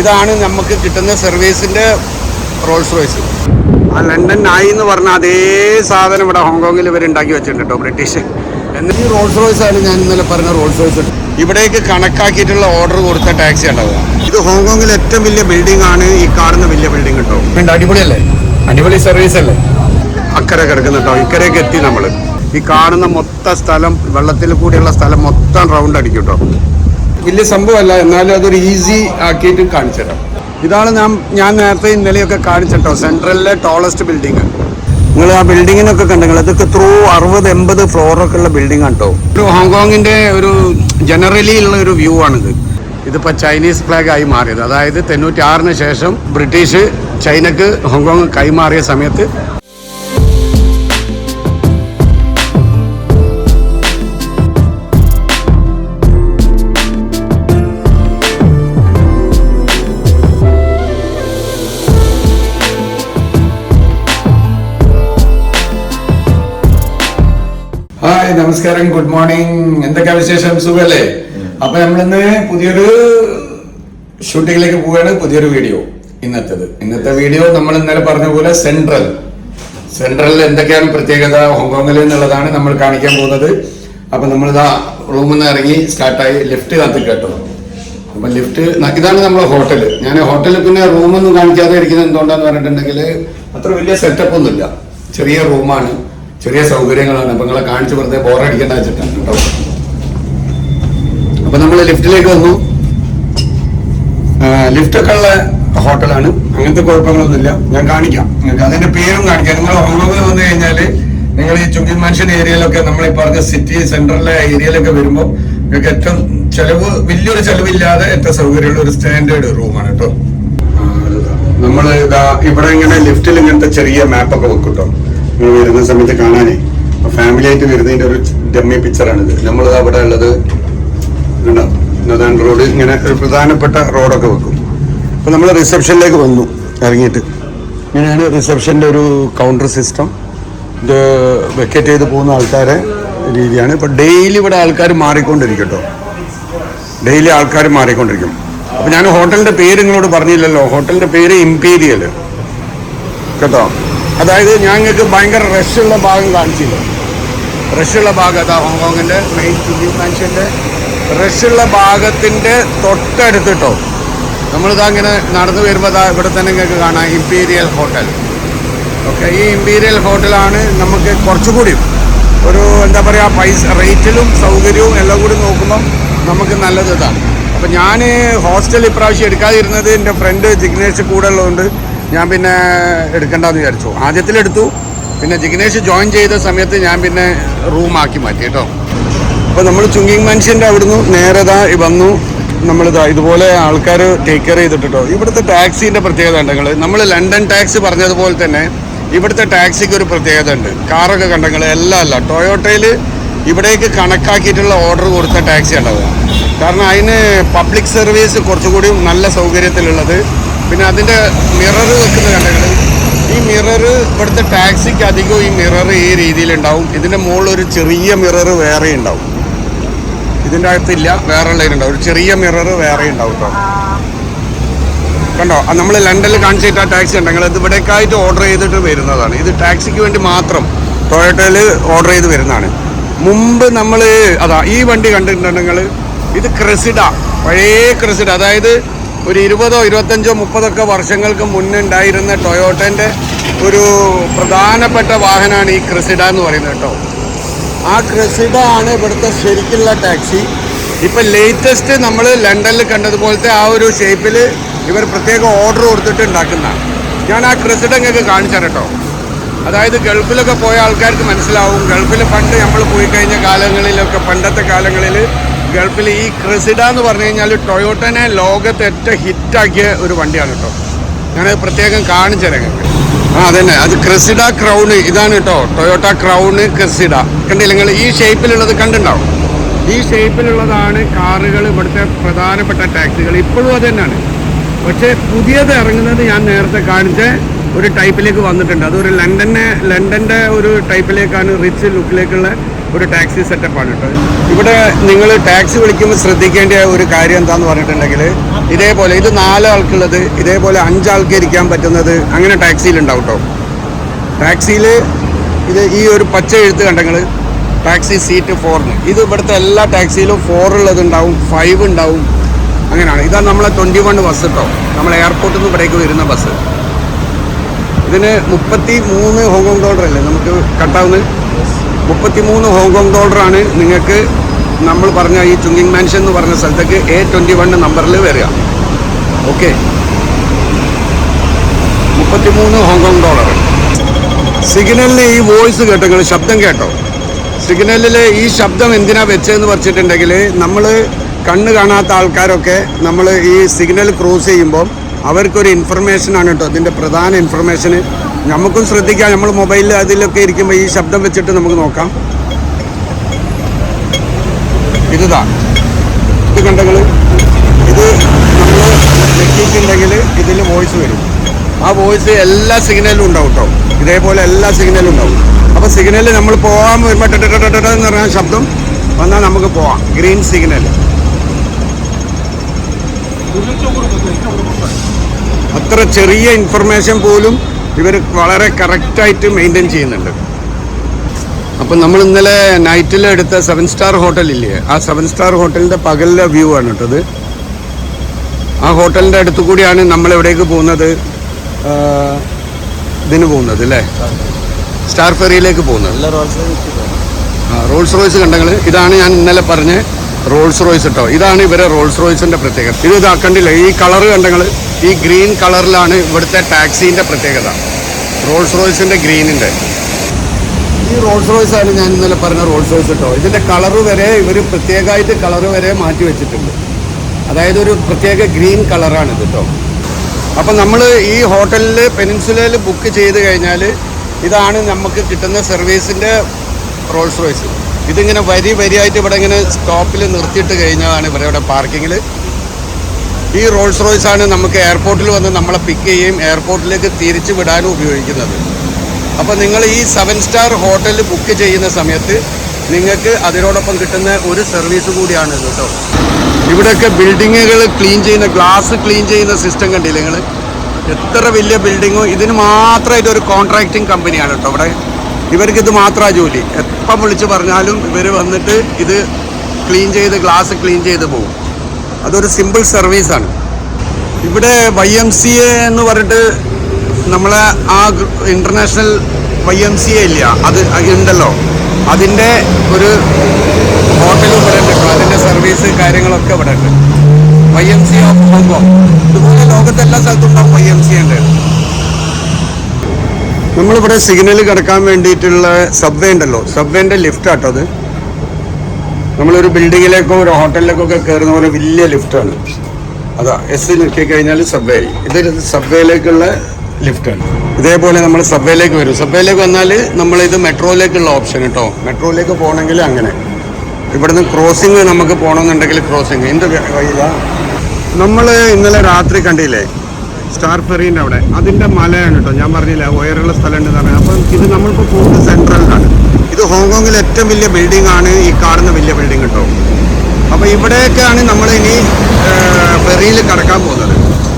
ഇതാണ് നമുക്ക് കിട്ടുന്ന സർവീസിന്റെ റോൾസ് റോയ്സ്. ആ ലണ്ടൻ നായി എന്ന് പറഞ്ഞ അതേ സാധനം ഇവിടെ ഹോങ്കോങ്ങിൽ ഇവർ ഉണ്ടാക്കി വെച്ചിട്ടുണ്ട് കേട്ടോ ബ്രിട്ടീഷ്. എന്നിട്ട് ഈ റോൾസ് റോയ്സ് ആണ് ഞാൻ ഇന്നലെ പറഞ്ഞ റോൾസ് റോയ്സ് ഇവിടേക്ക് കണക്കാക്കിയിട്ടുള്ള ഓർഡർ കൊടുത്ത ടാക്സി ഉണ്ടാവുക. ഇത് ഹോങ്കോങ്ങിൽ ഏറ്റവും വലിയ ബിൽഡിംഗ് ആണ് ഈ കാണുന്ന വലിയ ബിൽഡിംഗ് കേട്ടോ. അടിപൊളിയല്ലേ? അടിപൊളി സർവീസ് അല്ലേ? അക്കരെ കിടക്കുന്ന കേട്ടോ ഇക്കരയ്ക്ക് എത്തി നമ്മൾ ഈ കാണുന്ന മൊത്ത സ്ഥലം വെള്ളത്തിൽ കൂടിയുള്ള സ്ഥലം മൊത്തം റൗണ്ട് അടിക്കും കേട്ടോ. വലിയ സംഭവമല്ല എന്നാലും അതൊരു ഈസി ആക്കിയിട്ട് കാണിച്ചു തരാം. ഇതാണ് ഞാൻ ഞാൻ നേരത്തെ ഇന്നലെയൊക്കെ കാണിച്ചിട്ടോ സെൻട്രലിലെ ടോളസ്റ്റ് ബിൽഡിംഗ് നിങ്ങൾ ആ ബിൽഡിങ്ങിനൊക്കെ കണ്ടെങ്കിൽ അതൊക്കെ ത്രൂ അറുപത് എൺപത് ഫ്ലോറൊക്കെ ഉള്ള ബിൽഡിംഗ് ആണ് കേട്ടോ. ഒരു ഹോങ്കോങ്ങിന്റെ ഒരു ജനറലി ഉള്ള ഒരു വ്യൂ ആണിത്. ഇതിപ്പോൾ ചൈനീസ് ഫ്ലാഗ് ആയി മാറിയത്. അതായത് തൊണ്ണൂറ്റി ആറിന് ശേഷം ബ്രിട്ടീഷ് ചൈനക്ക് ഹോങ്കോങ് കൈമാറിയ സമയത്ത് നമസ്കാരം ഗുഡ് മോർണിംഗ് എന്തൊക്കെ വിശേഷം? സുഖല്ലേ? അപ്പൊ നമ്മളിന്ന് പുതിയൊരു ഷൂട്ടിങ്ങിലേക്ക് പോവുകയാണ് പുതിയൊരു വീഡിയോ. ഇന്നത്തേത്. ഇന്നത്തെ വീഡിയോ നമ്മൾ ഇന്നലെ പറഞ്ഞ പോലെ സെൻട്രൽ. സെൻട്രലിൽ എന്തൊക്കെയാണ് പ്രത്യേകത? ഹോങ്കോങ്ങിൽ എന്നുള്ളതാണ് നമ്മൾ കാണിക്കാൻ പോകുന്നത്. അപ്പൊ നമ്മളിതാ റൂമിൽ നിന്ന് ഇറങ്ങി സ്റ്റാർട്ടായി ലിഫ്റ്റ് കാത്തി കേട്ടോ. അപ്പൊ ലിഫ്റ്റ് ഇതാണ് നമ്മളെ ഹോട്ടൽ ഞാൻ ഹോട്ടലിൽ പിന്നെ റൂമൊന്നും കാണിക്കാതെ ഇരിക്കുന്നത് എന്തുകൊണ്ടാന്ന് പറഞ്ഞിട്ടുണ്ടെങ്കിൽ അത്ര വലിയ സെറ്റപ്പ് ഒന്നുമില്ല. ചെറിയ റൂമാണ് ചെറിയ സൗകര്യങ്ങളാണ്. അപ്പൊ നിങ്ങളെ കാണിച്ച് വെറുതെ ബോറടിക്കേണ്ട വെച്ചിട്ടാണ് കേട്ടോ. അപ്പൊ നമ്മൾ ലിഫ്റ്റിലേക്ക് വന്നു. ലിഫ്റ്റൊക്കെ ഉള്ള ഹോട്ടലാണ്. അങ്ങനത്തെ കുഴപ്പങ്ങളൊന്നുമില്ല. ഞാൻ കാണിക്കാം. നിങ്ങൾക്ക് അതിന്റെ പേരും കാണിക്കാം. നിങ്ങൾ ഹോങ്കോങ്ങിൽ വന്നു കഴിഞ്ഞാൽ നിങ്ങൾ ഈ ചുങ്കിൻ മനുഷ്യൻ ഏരിയയിലൊക്കെ നമ്മൾ ഈ പറഞ്ഞ സിറ്റി സെൻട്രലിലെ ഏരിയയിലൊക്കെ വരുമ്പോൾ നിങ്ങൾക്ക് ഏറ്റവും ചെലവ് വലിയൊരു ചെലവില്ലാതെ ഏറ്റവും സൗകര്യമുള്ള ഒരു സ്റ്റാൻഡേർഡ് റൂമാണ് കേട്ടോ. നമ്മൾ ഇതാ ഇവിടെ ഇങ്ങനെ ലിഫ്റ്റിൽ ഇങ്ങനത്തെ ചെറിയ മാപ്പൊക്കെ വെക്കും കേട്ടോ. നിങ്ങൾ വരുന്ന സമയത്ത് കാണാനേ. ഫാമിലി ആയിട്ട് വരുന്നതിന്റെ ഒരു ഡമ്മി പിക്ചറാണിത് നമ്മൾ അവിടെ ഉള്ളത് നദാൻ റോഡ് ഇങ്ങനെ ഒരു പ്രധാനപ്പെട്ട റോഡൊക്കെ വെക്കും. അപ്പൊ നമ്മൾ റിസപ്ഷനിലേക്ക് വന്നു ഇറങ്ങിയിട്ട്. ഇങ്ങനെയാണ് റിസപ്ഷന്റെ ഒരു കൗണ്ടർ സിസ്റ്റം ഇത് വെക്കറ്റ് ചെയ്ത് പോകുന്ന ആൾക്കാരെ രീതിയാണ്. ഇപ്പൊ ഡെയിലി ഇവിടെ ആൾക്കാർ മാറിക്കൊണ്ടിരിക്കും കേട്ടോ ഡെയിലി ആൾക്കാർ മാറിക്കൊണ്ടിരിക്കും. അപ്പൊ ഞാൻ ഹോട്ടലിന്റെ പേര് നിങ്ങളോട് പറഞ്ഞില്ലല്ലോ. ഹോട്ടലിന്റെ പേര് ഇമ്പീരിയൽ കേട്ടോ? അതായത് ഞങ്ങൾക്ക് ഭയങ്കര റഷുള്ള ഭാഗം കാണിച്ചില്ല. റഷുള്ള ഭാഗം അതാ ഹോങ്കോങ്ങിന്റെ മെയിൻ ചുല്ലി മനുഷ്യന്റെ റഷുള്ള ഭാഗത്തിന്റെ തൊട്ടടുത്തിട്ടോ നമ്മളിതാ ഇങ്ങനെ നടന്നു വരുമ്പോൾ അതാ ഇവിടെ തന്നെ നിങ്ങൾക്ക് കാണാം ഇമ്പീരിയൽ ഹോട്ടൽ ഓക്കെ ഈ ഇമ്പീരിയൽ ഹോട്ടലാണ് നമുക്ക് കുറച്ചുകൂടി ഒരു എന്താ പറയുക പൈസ റേറ്റിലും സൗകര്യവും എല്ലാം കൂടി നോക്കുമ്പം നമുക്ക് നല്ലത് ഇതാണ്. അപ്പം ഞാൻ ഹോസ്റ്റൽ ഇപ്രാവശ്യം എടുക്കാതിരുന്നത് എന്റെ ഫ്രണ്ട് ജിഗ്നേഷ് കൂടെ ഉള്ളതുകൊണ്ട് ഞാൻ പിന്നെ എടുക്കണ്ടെന്ന് വിചാരിച്ചു. ആദ്യത്തിലെടുത്തു. പിന്നെ ജിഗ്നേഷ് ജോയിൻ ചെയ്ത സമയത്ത് ഞാൻ പിന്നെ റൂമാക്കി മാറ്റി കേട്ടോ. അപ്പോൾ നമ്മൾ ചുങ്കിങ് മനുഷ്യന്റെ അവിടുന്ന് നേരെ ദാ വന്നു. നമ്മളിതാ ഇതുപോലെ ആൾക്കാർ ടേക്ക് കെയർ ചെയ്തിട്ടോ ഇവിടുത്തെ ടാക്സീന്റെ പ്രത്യേകത ഉണ്ട് നിങ്ങൾ നമ്മൾ ലണ്ടൻ ടാക്സി പറഞ്ഞതുപോലെ തന്നെ ഇവിടുത്തെ ടാക്സിക്ക് ഒരു പ്രത്യേകത ഉണ്ട്. കാറൊക്കെ കണ്ടെങ്കിൽ എല്ലാം അല്ല. ടൊയോട്ടയിൽ ഇവിടേക്ക് കണക്കാക്കിയിട്ടുള്ള ഓർഡർ കൊടുത്ത ടാക്സി ഉണ്ടാവുക കാരണം അതിന് പബ്ലിക് സർവീസ് കുറച്ചുകൂടി നല്ല സൗകര്യത്തിലുള്ളത്. പിന്നെ അതിന്റെ മിറർ വെക്കുന്ന കണ്ടെങ്കിൽ ഈ മിറർ ഇവിടുത്തെ ടാക്സിക്ക് അധികവും ഈ മിറർ ഈ രീതിയിലുണ്ടാവും. ഇതിന്റെ മുകളിൽ ഒരു ചെറിയ മിറർ വേറെ ഉണ്ടാവും. ഇതിന്റെ അകത്തില്ല വേറെ ഉള്ളതിനുണ്ടാവും ഒരു ചെറിയ മിറർ വേറെ ഉണ്ടാവും കേട്ടോ കണ്ടോ? നമ്മൾ ലണ്ടനിൽ കാണിച്ചിട്ട് ആ ടാക്സി ഉണ്ടെങ്കിൽ ഇത് ഇവിടേക്കായിട്ട് ഓർഡർ ചെയ്തിട്ട് വരുന്നതാണ്. ഇത് ടാക്സിക്ക് വേണ്ടി മാത്രം ടൊയോട്ടയിൽ ഓർഡർ ചെയ്ത് വരുന്നതാണ്. മുമ്പ് നമ്മൾ അതാ ഈ വണ്ടി കണ്ടിട്ടുണ്ടെങ്കിൽ ഇത് ക്രെസിഡ പഴയ ക്രെസിഡ അതായത് ഒരു ഇരുപതോ ഇരുപത്തഞ്ചോ മുപ്പതൊക്കെ വർഷങ്ങൾക്ക് മുന്നുണ്ടായിരുന്ന ടൊയോട്ടന്റെ ഒരു പ്രധാനപ്പെട്ട വാഹനമാണ് ഈ ക്രിസിഡ എന്ന് പറയുന്നത് കേട്ടോ. ആ ക്രിസിഡ ആണ് ഇവിടുത്തെ ശരിക്കുള്ള ടാക്സി. ഇപ്പം ലേറ്റസ്റ്റ് നമ്മൾ ലണ്ടനിൽ കണ്ടതുപോലത്തെ ആ ഒരു ഷേപ്പിൽ ഇവർ പ്രത്യേക ഓർഡർ കൊടുത്തിട്ട് ഉണ്ടാക്കുന്നതാണ്. ഞാൻ ആ ക്രിസിഡ നിങ്ങൾക്ക് കേട്ടോ. അതായത് ഗൾഫിലൊക്കെ പോയ ആൾക്കാർക്ക് മനസ്സിലാവും. ഗൾഫിൽ പണ്ട് നമ്മൾ പോയി കഴിഞ്ഞ കാലങ്ങളിലൊക്കെ പണ്ടത്തെ കാലങ്ങളിൽ ഗൾഫിൽ ഈ ക്രിസിഡ എന്ന് പറഞ്ഞു കഴിഞ്ഞാൽ ടൊയോട്ടനെ ലോകത്ത് ഏറ്റവും ഹിറ്റാക്കിയ ഒരു വണ്ടിയാണ് കേട്ടോ. ഞാനത് പ്രത്യേകം കാണിച്ചു തരാം ആ അതന്നെ. അത് ക്രിസിഡ ക്രൗണ്. ഇതാണ് കേട്ടോ. Toyota Crown Cressida. കണ്ടില്ല നിങ്ങൾ? ഈ ഷേപ്പിലുള്ളത് കണ്ടുണ്ടാവും ഈ ഷേപ്പിലുള്ളതാണ് കാറുകൾ ഇവിടുത്തെ പ്രധാനപ്പെട്ട ടാക്സികൾ. ഇപ്പോഴും അത് തന്നെയാണ്. പക്ഷേ പുതിയത് ഇറങ്ങുന്നത് ഞാൻ നേരത്തെ കാണിച്ച ഒരു ടൈപ്പിലേക്ക് വന്നിട്ടുണ്ട്. അതൊരു ലണ്ടനെ ലണ്ടന്റെ ഒരു ടൈപ്പിലേക്കാണ് റിച്ച് ലുക്കിലേക്കുള്ള ഒരു ടാക്സി സെറ്റപ്പാണ് കേട്ടോ. ഇവിടെ നിങ്ങൾ ടാക്സി വിളിക്കുമ്പോൾ ശ്രദ്ധിക്കേണ്ട ഒരു കാര്യം എന്താന്ന് പറഞ്ഞിട്ടുണ്ടെങ്കിൽ ഇതേപോലെ ഇത് നാലാൾക്കുള്ളത് ഇതേപോലെ അഞ്ചാൾക്ക് ഇരിക്കാൻ പറ്റുന്നത് അങ്ങനെ ടാക്സിയിൽ ഉണ്ടാവും കേട്ടോ. ടാക്സിയിൽ ഇത് ഈ ഒരു പച്ച എഴുത്ത് കണ്ടങ്ങൾ ടാക്സി സീറ്റ് ഫോറിന്. ഇത് ഇവിടുത്തെ എല്ലാ ടാക്സിയിലും ഫോർ ഉള്ളത് ഉണ്ടാവും ഫൈവ് ഉണ്ടാവും. അങ്ങനെയാണ്. ഇതാണ് നമ്മളെ ട്വന്റി വൺ ബസ് കേട്ടോ നമ്മൾ എയർപോർട്ടിൽ നിന്ന് ഇവിടേക്ക് വരുന്ന ബസ് ഇതിന് മുപ്പത്തി മൂന്ന് ഹോങ്കോങ് ഡോളർ അല്ലേ നമുക്ക് കട്ടാവുന്നത്? മുപ്പത്തി മൂന്ന് ഹോങ്കോങ് ഡോളറാണ് നിങ്ങൾക്ക് നമ്മൾ പറഞ്ഞ ഈ ചുങ്കിങ് മാൻഷൻ എന്ന് പറഞ്ഞ സ്ഥലത്തേക്ക് എ ട്വന്റി വൺ നമ്പറിൽ വരിക. ഓക്കെ മുപ്പത്തി മൂന്ന് ഹോങ്കോങ് ഡോളർ സിഗ്നലിലെ ഈ വോയിസ് കേട്ടോ നിങ്ങൾ ശബ്ദം കേട്ടോ. സിഗ്നലിൽ ഈ ശബ്ദം എന്തിനാ വെച്ചതെന്ന് വെച്ചിട്ടുണ്ടെങ്കിൽ നമ്മൾ കണ്ണ് കാണാത്ത ആൾക്കാരൊക്കെ നമ്മൾ ഈ സിഗ്നൽ ക്രോസ് ചെയ്യുമ്പോൾ അവർക്കൊരു ഇൻഫർമേഷൻ ആണ് കേട്ടോ. അതിന്റെ പ്രധാന ഇൻഫർമേഷന് നമുക്കും ശ്രദ്ധിക്കാം. നമ്മൾ മൊബൈലിൽ അതിലൊക്കെ ഇരിക്കുമ്പോൾ ഈ ശബ്ദം വെച്ചിട്ട് നമുക്ക് നോക്കാം. ഇതാ ഇത് കണ്ടങ്ങൾ ഇത് നമ്മൾ വെക്കിയിട്ടുണ്ടെങ്കിൽ ഇതിൽ വോയിസ് വരും. ആ വോയിസ് എല്ലാ സിഗ്നലും ഉണ്ടാവും കേട്ടോ ഇതേപോലെ എല്ലാ സിഗ്നലും ഉണ്ടാവും. അപ്പോൾ സിഗ്നൽ നമ്മൾ പോകാൻ വരുമ്പോൾ ടെട്ട എന്ന് പറഞ്ഞ ശബ്ദം വന്നാൽ നമുക്ക് പോവാം. ഗ്രീൻ സിഗ്നൽ അത്ര ചെറിയ ഇൻഫർമേഷൻ പോലും ഇവർ വളരെ കറക്റ്റായിട്ട് മെയിന്റെയിൻ ചെയ്യുന്നുണ്ട്. അപ്പം നമ്മൾ ഇന്നലെ നൈറ്റിൽ എടുത്ത സെവൻ സ്റ്റാർ ഹോട്ടൽ ഇല്ലേ ആ സെവൻ സ്റ്റാർ ഹോട്ടലിന്റെ പകലിലെ വ്യൂ ആണ് കേട്ടത് ആ ഹോട്ടലിന്റെ അടുത്തു കൂടിയാണ് നമ്മൾ എവിടേക്ക് പോകുന്നത്? ഇതിന് പോകുന്നത് അല്ലേ? സ്റ്റാർ ഫെറിയിലേക്ക് പോകുന്നത്. റോൾസ് റോയ്സ് കണ്ടങ്ങൾ ഇതാണ് ഞാൻ ഇന്നലെ പറഞ്ഞ റോൾസ് റോയ്സ് കേട്ടോ ഇതാണ് ഇവരെ റോൾസ് റോയ്സിന്റെ പ്രത്യേകത. ഇത് ഇതാ കണ്ടില്ലേ ഈ കളർ കണ്ടങ്ങൾ ഈ ഗ്രീൻ കളറിലാണ് ഇവിടുത്തെ ടാക്സിന്റെ പ്രത്യേകത. റോൾസ് റോയ്സിന്റെ ഗ്രീനിന്റെ. ഈ റോൾസ് റോയ്സ് ആണ് ഞാൻ ഇന്നലെ പറഞ്ഞ റോൾസ് റോയ്സ് കേട്ടോ. ഇതിന്റെ കളർ വരെ ഇവർ പ്രത്യേകമായിട്ട് കളർ വരെ മാറ്റി വെച്ചിട്ടുണ്ട്. അതായത് ഒരു പ്രത്യേക ഗ്രീൻ കളറാണ് ഇത് കേട്ടോ. അപ്പം നമ്മൾ ഈ ഹോട്ടലിൽ പെനിൻസുലയിൽ ബുക്ക് ചെയ്ത് കഴിഞ്ഞാൽ ഇതാണ് നമുക്ക് കിട്ടുന്ന സർവീസിന്റെ റോൾസ് റോയ്സ്. ഇതിങ്ങനെ വരി വരിയായിട്ട് ഇവിടെ ഇങ്ങനെ സ്റ്റോപ്പിൽ നിർത്തിയിട്ട് കഴിഞ്ഞതാണ് ഇവിടെ ഇവിടെ പാർക്കിങ്ങിൽ ഈ റോൾസ് റോയ്സ് ആണ് നമുക്ക് എയർപോർട്ടിൽ വന്ന് നമ്മളെ പിക്ക് ചെയ്യുകയും എയർപോർട്ടിലേക്ക് തിരിച്ചു വിടാനും ഉപയോഗിക്കുന്നത്. അപ്പോൾ നിങ്ങൾ ഈ സെവൻ സ്റ്റാർ ഹോട്ടൽ ബുക്ക് ചെയ്യുന്ന സമയത്ത് നിങ്ങൾക്ക് അതിനോടൊപ്പം കിട്ടുന്ന ഒരു സർവീസ് കൂടിയാണ് കേട്ടോ. ഇവിടെയൊക്കെ ബിൽഡിങ്ങുകൾ ക്ലീൻ ചെയ്യുന്ന ഗ്ലാസ് ക്ലീൻ ചെയ്യുന്ന സിസ്റ്റം കണ്ടില്ലേ നിങ്ങൾ എത്ര വലിയ ബിൽഡിങ്ങോ ഇതിന് മാത്രമായിട്ട് ഒരു കോൺട്രാക്റ്റിംഗ് കമ്പനിയാണ് കേട്ടോ ഇവിടെ. ഇവർക്ക് ഇത് മാത്രമാണ് ജോലി. എപ്പം വിളിച്ച് പറഞ്ഞാലും ഇവർ വന്നിട്ട് ഇത് ക്ലീൻ ചെയ്ത് ഗ്ലാസ് ക്ലീൻ ചെയ്ത് പോകും അതൊരു സിമ്പിൾ സർവീസാണ്. ഇവിടെ വൈ എം സി എ എന്ന് പറഞ്ഞിട്ട് നമ്മളെ ആ international Y M C A ഇല്ല. അത് ഉണ്ടല്ലോ. അതിന്റെ ഒരു ഹോട്ടൽ ഇവിടെ ഉണ്ട്. അതിന്റെ സർവീസ് കാര്യങ്ങളൊക്കെ ഇവിടെ ഉണ്ട്. Y M C of Hong Kong. ഇതുപോലെ ലോകത്തെ എല്ലാ സ്ഥലത്തും ഉണ്ടാവും വൈ എം സി ഉണ്ട്. നമ്മളിവിടെ സിഗ്നൽ കിടക്കാൻ വേണ്ടിയിട്ടുള്ള സബ്വേ ഉണ്ടല്ലോ. സബ്വേന്റെ ലിഫ്റ്റ് ആട്ടോ അത്. നമ്മളൊരു ബിൽഡിങ്ങിലേക്കോ ഒരു ഹോട്ടലിലേക്കോ ഒക്കെ കയറുന്ന പോലെ വലിയ ലിഫ്റ്റാണ് അതാ എസ് നിൽക്കി കഴിഞ്ഞാൽ സബ്വേ ആയി ഇത് സബ്വേയിലേക്കുള്ള ലിഫ്റ്റാണ് ഇതേപോലെ നമ്മൾ സബ്വേയിലേക്ക് വരും. സബ്വേയിലേക്ക് വന്നാൽ നമ്മളിത് മെട്രോയിലേക്കുള്ള ഓപ്ഷൻ കേട്ടോ മെട്രോയിലേക്ക് പോകണമെങ്കിൽ അങ്ങനെ. ഇവിടുന്ന് ക്രോസിങ് നമുക്ക് പോകണമെന്നുണ്ടെങ്കിൽ ക്രോസിങ് എന്ത് വഴിയില്ല നമ്മൾ ഇന്നലെ രാത്രി കണ്ടില്ലേ? സ്റ്റാർ ഫെറീന്റെ അവിടെ. അതിന്റെ മലയാണ് കേട്ടോ ഞാൻ പറഞ്ഞില്ല ഉയരുള്ള സ്ഥലമുണ്ട് എന്ന് പറഞ്ഞാൽ അപ്പം ഇത് നമ്മളിപ്പോൾ പോകുന്നത് സെൻട്രലിലാണ് ഇത് ഹോങ്കോങ്ങിലെ ഏറ്റവും വലിയ ബിൽഡിംഗ് ആണ് ഈ കാണുന്ന വലിയ ബിൽഡിംഗ് കേട്ടോ അപ്പോൾ ഇവിടെയൊക്കെയാണ് നമ്മൾ ഇനി ഫെറിയിൽ കടക്കാൻ പോകുന്നത്.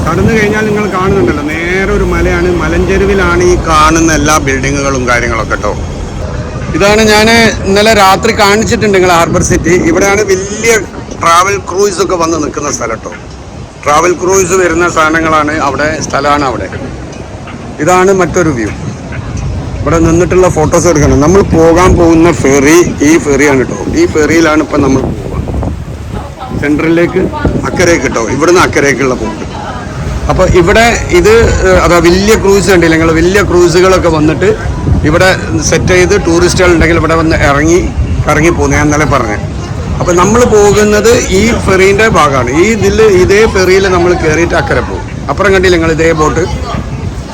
കടന്നു കഴിഞ്ഞാൽ നിങ്ങൾ കാണുന്നുണ്ടല്ലോ നേരെ ഒരു മലയാണ്. മലഞ്ചെരുവിലാണ് ഈ കാണുന്ന എല്ലാ ബിൽഡിങ്ങുകളും കാര്യങ്ങളൊക്കെ കേട്ടോ ഇതാണ് ഞാൻ ഇന്നലെ രാത്രി കാണിച്ചിട്ടുണ്ട് നിങ്ങൾ ഹാർബർ സിറ്റി ഇവിടെയാണ് വലിയ ട്രാവൽ ക്രൂയിസൊക്കെ വന്ന് നിൽക്കുന്ന സ്ഥലം കേട്ടോ ട്രാവൽ ക്രൂയിസ് വരുന്ന സാധനങ്ങളാണ് അവിടെ സ്ഥലമാണ് അവിടെ. ഇതാണ് മറ്റൊരു വ്യൂ. ഇവിടെ നിന്നിട്ടുള്ള ഫോട്ടോസ് എടുക്കണം. നമ്മൾ പോകാൻ പോകുന്ന ഫെറി ഈ ഫെറിയാണ് കേട്ടോ ഈ ഫെറിയിലാണ് ഇപ്പം നമ്മൾ പോവുക. സെൻട്രലിലേക്ക് അക്കരയ്ക്ക് കേട്ടോ ഇവിടുന്ന് അക്കരയ്ക്കുള്ള പോക്ക്. അപ്പോൾ ഇവിടെ ഇത് അതാ വലിയ ക്രൂസ് കണ്ടില്ല? ഞങ്ങൾ വലിയ ക്രൂസുകളൊക്കെ വന്നിട്ട് ഇവിടെ സെറ്റ് ചെയ്ത് ടൂറിസ്റ്റുകൾ ഉണ്ടെങ്കിൽ ഇവിടെ വന്ന് ഇറങ്ങി കറങ്ങി പോകുന്നത് ഞാൻ ഇന്നലെ പറഞ്ഞു. അപ്പോൾ നമ്മൾ പോകുന്നത് ഈ ഫെറീന്റെ ഭാഗമാണ് ഈ ഇതിൽ ഇതേ ഫെറിയിൽ നമ്മൾ കയറിയിട്ട് അക്കരെ പോകും. അപ്പുറം കണ്ടില്ല നിങ്ങൾ ഇതേ ബോട്ട്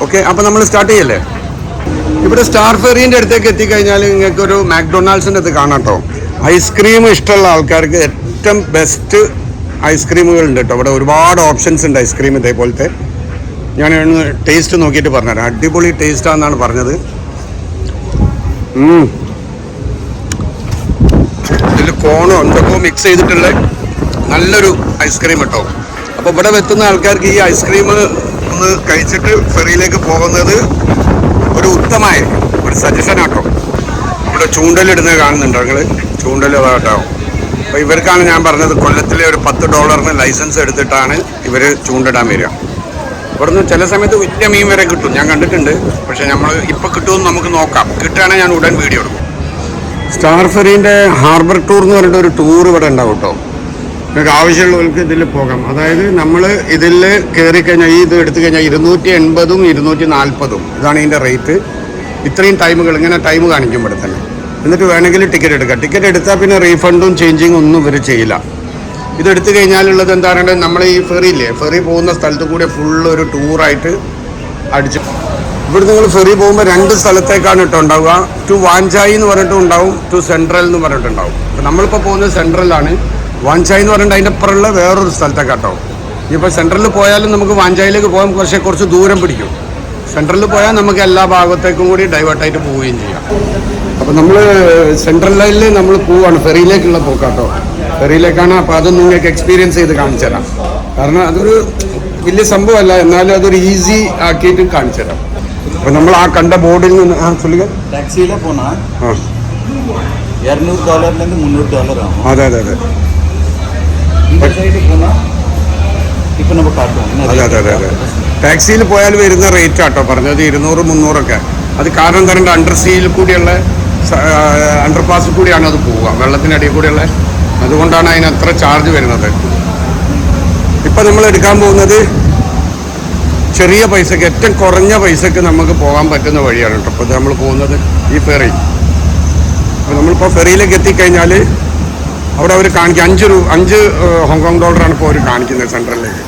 ഓക്കെ അപ്പം നമ്മൾ സ്റ്റാർട്ട് ചെയ്യല്ലേ? ഇവിടെ സ്റ്റാർ ഫെറീന്റെ അടുത്തേക്ക് എത്തിക്കഴിഞ്ഞാൽ നിങ്ങൾക്കൊരു മാക്ഡൊണാൾഡ്സിന്റെ അത് കാണാം കേട്ടോ ഐസ്ക്രീം ഇഷ്ടമുള്ള ആൾക്കാർക്ക് ഏറ്റവും ബെസ്റ്റ് ഐസ്ക്രീമുകൾ ഉണ്ട് കേട്ടോ ഇവിടെ ഒരുപാട് ഓപ്ഷൻസ് ഉണ്ട് ഐസ്ക്രീം ഇതേപോലത്തെ. ഞാൻ ടേസ്റ്റ് നോക്കിയിട്ട് പറഞ്ഞുതരാം. അടിപൊളി ടേസ്റ്റാണെന്നാണ് പറഞ്ഞത്. കോണോ എന്തൊക്കെയോ മിക്സ് ചെയ്തിട്ടുള്ള നല്ലൊരു ഐസ്ക്രീം കേട്ടോ. അപ്പോൾ ഇവിടെ എത്തുന്ന ആൾക്കാർക്ക് ഈ ഐസ്ക്രീം ഒന്ന് കഴിച്ചിട്ട് ഫെറിയിലേക്ക് പോകുന്നത് ഒരു ഉത്തമമായ ഒരു സജഷൻ ആട്ടോ. ഇവിടെ ചൂണ്ടലിടുന്നത് കാണുന്നുണ്ടോ നിങ്ങൾ ചൂണ്ടൽ കേട്ടോ. അപ്പോൾ ഇവർക്കാണ് ഞാൻ പറഞ്ഞത് കൊല്ലത്തിലെ ഒരു പത്ത് ഡോളറിന് ലൈസൻസ് എടുത്തിട്ടാണ് ഇവർ ചൂണ്ടിടാൻ വരിക. ഇവിടുന്ന് ചില സമയത്ത് വലിയ മീൻ വരെ കിട്ടും. ഞാൻ കണ്ടിട്ടുണ്ട്. പക്ഷേ നമ്മൾ ഇപ്പോൾ കിട്ടുമെന്ന് നമുക്ക് നോക്കാം. കിട്ടുകയാണെങ്കിൽ ഞാൻ ഉടൻ വീഡിയോ എടുക്കും. സ്റ്റാർ ഫെറീന്റെ ഹാർബർ ടൂർ എന്ന് പറഞ്ഞിട്ട് ഒരു ടൂർ ഇവിടെ ഉണ്ടാവും കേട്ടോ. നിങ്ങൾക്ക് ആവശ്യമുള്ളവർക്ക് ഇതിൽ പോകാം. അതായത് നമ്മൾ ഇതിൽ കയറി കഴിഞ്ഞാൽ ഈ ഇത് എടുത്തു കഴിഞ്ഞാൽ ഇരുന്നൂറ്റി എൺപതും ഇരുന്നൂറ്റി നാൽപ്പതും ഇതാണ് ഇതിന്റെ റേറ്റ് ഇത്രയും ടൈമുകൾ ഇങ്ങനെ ടൈം കാണിക്കും ഇവിടെ തന്നെ. എന്നിട്ട് വേണമെങ്കിൽ ടിക്കറ്റ് എടുക്കാം. ടിക്കറ്റ് എടുത്താൽ പിന്നെ റീഫണ്ടും ചേഞ്ചിങ്ങും ഒന്നും ഇവർ ചെയ്യില്ല. ഇത് എടുത്തു കഴിഞ്ഞാലുള്ളത് എന്താ പറയുക നമ്മൾ ഈ ഫെറി ഇല്ലേ? ഫെറി പോകുന്ന സ്ഥലത്ത് കൂടെ ഫുള്ള് ഒരു ടൂറായിട്ട് അടിച്ച് ഇവിടെ നിങ്ങൾ ഫെറി പോകുമ്പോൾ രണ്ട് സ്ഥലത്തേക്കാണ് കേട്ടോ ഉണ്ടാവുക. ടു വാഞ്ചായി എന്ന് പറഞ്ഞിട്ട് ഉണ്ടാവും ടു സെൻട്രൽ എന്ന് പറഞ്ഞിട്ടുണ്ടാവും അപ്പോൾ നമ്മളിപ്പോൾ പോകുന്നത് സെൻട്രലാണ് വാഞ്ചായി എന്ന് പറഞ്ഞിട്ട് അതിന്റെ അപ്പുറമുള്ള വേറൊരു സ്ഥലത്തേക്കാട്ടോ ഇപ്പോൾ സെൻട്രലിൽ പോയാലും നമുക്ക് വാഞ്ചായിലേക്ക് പോകാൻ കുറച്ച് കുറച്ച് ദൂരം പിടിക്കും. സെൻട്രലിൽ പോയാൽ നമുക്ക് എല്ലാ ഭാഗത്തേക്കും കൂടി ഡൈവേർട്ടായിട്ട് പോവുകയും ചെയ്യാം. അപ്പോൾ നമ്മൾ സെൻട്രൽ ലൈനിൽ നമ്മൾ പോവാണ് ഫെറിയിലേക്കുള്ള പോക്കാട്ടോ ഫെറിയിലേക്കാണ് അപ്പോൾ അത് നിങ്ങൾക്ക് എക്സ്പീരിയൻസ് ചെയ്ത് കാണിച്ചു തരാം കാരണം അതൊരു വലിയ സംഭവമല്ല എന്നാലും അതൊരു ഈസി ആക്കിയിട്ട് കാണിച്ചു തരാം അപ്പോൾ നമ്മൾ ആ കണ്ട ബോർഡിൽ നിന്ന് ആ ചൊല്ലുക டாக்ஸியில் போனால் ആ இரநூறு டாலர்லேருந்து முந்நூறு டாலர் ஆகும் അതെ അതെ അതെ இந்த சைடு போனால் இப்போ நம்ம காட்டுவோம் என்ன അതെ അതെ അതെ അതെ ടാക്സിയിൽ പോയാൽ വരുന്ന റേറ്റ് ആട്ടോ പറഞ്ഞത് ഇരുന്നൂറ് മുന്നൂറൊക്കെ അത് കാരണം തരേണ്ട അണ്ടർ സീയിൽ കൂടിയുള്ള അണ്ടർ പാസിൽ കൂടിയാണ് അത് പോവുക വെള്ളത്തിനടിയിൽ കൂടിയുള്ള അതുകൊണ്ടാണ് അതിന് അത്ര ചാർജ് വരുന്നത് ഇപ്പം നമ്മൾ എടുക്കാൻ പോകുന്നത് ചെറിയ പൈസക്ക് ഏറ്റവും കുറഞ്ഞ പൈസക്ക് നമുക്ക് പോകാൻ പറ്റുന്ന വഴിയാണ് കേട്ടോ. നമ്മൾ പോകുന്നത് ഈ ഫെറി. അപ്പോൾ നമ്മളിപ്പോൾ ഫെറിയിലേക്ക് എത്തിക്കഴിഞ്ഞാൽ അവിടെ അവർ കാണിക്കുക അഞ്ച് രൂപ അഞ്ച് ഹോങ്കോങ് ഡോളറാണ് ഇപ്പോൾ അവർ കാണിക്കുന്നത് സെൻട്രലിലേക്ക്.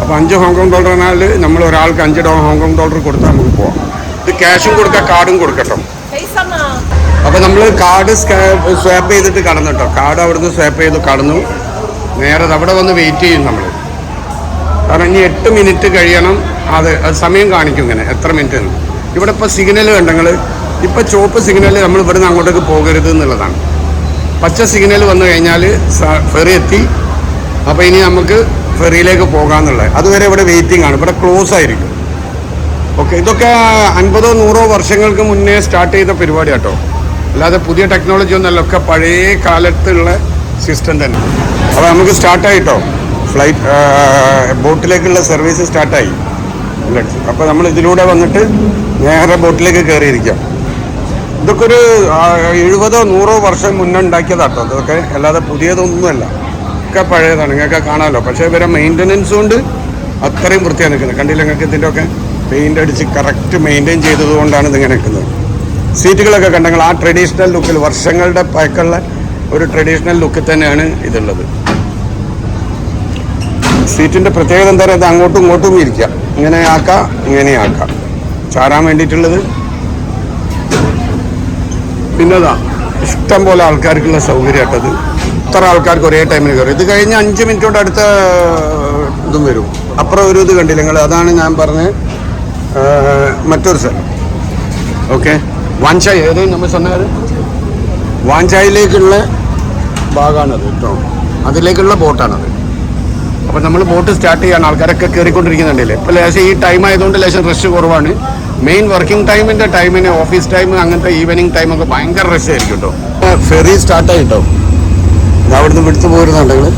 അപ്പോൾ അഞ്ച് ഹോങ്കോങ് ഡോളർ ഡോളറിനാൽ നമ്മൾ ഒരാൾക്ക് അഞ്ച് ഡോ ഹോങ്കോങ് ഡോളർ കൊടുത്താൽ നമുക്ക് പോകാം ഇത് ക്യാഷും കൊടുക്കുക കാർഡും കൊടുക്കട്ടോ. അപ്പോൾ നമ്മൾ കാർഡ് സ്വാപ്പ് ചെയ്തിട്ട് കടന്നു കേട്ടോ. കാർഡ് അവിടുന്ന് സ്വാപ്പ് ചെയ്ത് കടന്നു. നേരെ അവിടെ വന്ന് വെയിറ്റ് ചെയ്യും നമ്മൾ കാരണം ഇനി എട്ട് മിനിറ്റ് കഴിയണം. അത് സമയം കാണിക്കും ഇങ്ങനെ. എത്ര മിനിറ്റ് എന്ന് ഇവിടെ ഇപ്പോൾ സിഗ്നൽ കണ്ടങ്ങൾ ഇപ്പോൾ ചുവപ്പ് സിഗ്നൽ നമ്മൾ ഇവിടുന്ന് അങ്ങോട്ടേക്ക് പോകരുത് എന്നുള്ളതാണ്. പച്ച സിഗ്നൽ വന്നു കഴിഞ്ഞാൽ ഫെറി എത്തി. അപ്പോൾ ഇനി നമുക്ക് ഫെറിയിലേക്ക് പോകാമെന്നുള്ളത് അതുവരെ ഇവിടെ വെയിറ്റിംഗ് ആണ്. ഇവിടെ ക്ലോസ് ആയിരിക്കും. ഓക്കെ ഇതൊക്കെ അൻപതോ നൂറോ വർഷങ്ങൾക്ക് മുന്നേ സ്റ്റാർട്ട് ചെയ്ത പരിപാടി കേട്ടോ അല്ലാതെ പുതിയ ടെക്നോളജി ഒന്നല്ല ഒക്കെ പഴയ കാലത്തുള്ള സിസ്റ്റം തന്നെ. അപ്പോൾ നമുക്ക് സ്റ്റാർട്ടായിട്ടോ ഫ്ലൈറ്റ് ബോട്ടിലേക്കുള്ള സർവീസ് സ്റ്റാർട്ടായി അപ്പോൾ നമ്മൾ ഇതിലൂടെ വന്നിട്ട് നേരെ ബോട്ടിലേക്ക് കയറിയിരിക്കാം. ഇതൊക്കെ ഒരു എഴുപതോ നൂറോ വർഷം മുന്നേ ഉണ്ടാക്കിയതാട്ടോ അതൊക്കെ അല്ലാതെ പുതിയതൊന്നുമല്ല. ഒക്കെ പഴയതാണ്. നിങ്ങൾക്ക് കാണാമല്ലോ പക്ഷേ ഇവരെ മെയിന്റനൻസ് കൊണ്ട് അത്രയും വൃത്തിയാണ് നിൽക്കുന്നത്. കണ്ടില്ല നിങ്ങൾക്ക് ഇതിന്റെ ഒക്കെ പെയിന്റ് അടിച്ച് കറക്റ്റ് മെയിന്റെയിൻ ചെയ്തത് കൊണ്ടാണ് ഇതിങ്ങനെ നിൽക്കുന്നത്. സീറ്റുകളൊക്കെ കണ്ടെങ്കിൽ ആ ട്രഡീഷണൽ ലുക്കിൽ വർഷങ്ങളുടെ പഴക്കമുള്ള ഒരു ട്രഡീഷണൽ ലുക്കിൽ തന്നെയാണ് ഇതുള്ളത്. സീറ്റിന്റെ പ്രത്യേകത എന്താ പറയുക? അങ്ങോട്ടും ഇങ്ങോട്ടും ഇരിക്കാം ഇങ്ങനെ ആക്കാം ഇങ്ങനെ ആക്കാം ചാരാൻ വേണ്ടിയിട്ടുള്ളത് പിന്നെതാ ഇഷ്ടം പോലെ ആൾക്കാർക്കുള്ള സൗകര്യമായിട്ടത് ഇത്ര ആൾക്കാർക്ക് ഒരേ ടൈമിൽ കയറും ഇത് കഴിഞ്ഞ് അഞ്ച് മിനിറ്റ് കൊണ്ട് അടുത്ത ഇതും വരും അപ്പുറം ഒരു ഇത് കണ്ടില്ല നിങ്ങൾ അതാണ് ഞാൻ പറഞ്ഞ മറ്റൊരു സ്ഥലം ഓക്കെ വാഞ്ചായി ഏതെങ്കിലും നമ്മൾ சொன்னாரு വാഞ്ചായിലേക്കുള്ള ഭാഗമാണത് കേട്ടോ അതിലേക്കുള്ള ബോട്ടാണത് അപ്പോൾ നമ്മൾ ബോട്ട് സ്റ്റാർട്ട് ചെയ്യാൻ ആൾക്കാരൊക്കെ കയറിക്കൊണ്ടിരിക്കുന്നുണ്ടല്ലേ ഇപ്പോൾ ലേശം ഈ ടൈം ആയതുകൊണ്ട് ലേശം റഷ് കുറവാണ്. മെയിൻ വർക്കിംഗ് ടൈമിന്റെ ടൈമിന് ഓഫീസ് ടൈം അങ്ങനത്തെ ഈവനിങ് ടൈമൊക്കെ ഭയങ്കര റഷ് ആയിരിക്കും കേട്ടോ ഫെറി സ്റ്റാർട്ടായി കേട്ടോ ഇത് അവിടുന്ന് വിളിച്ചു പോരുന്നുണ്ടെങ്കിൽ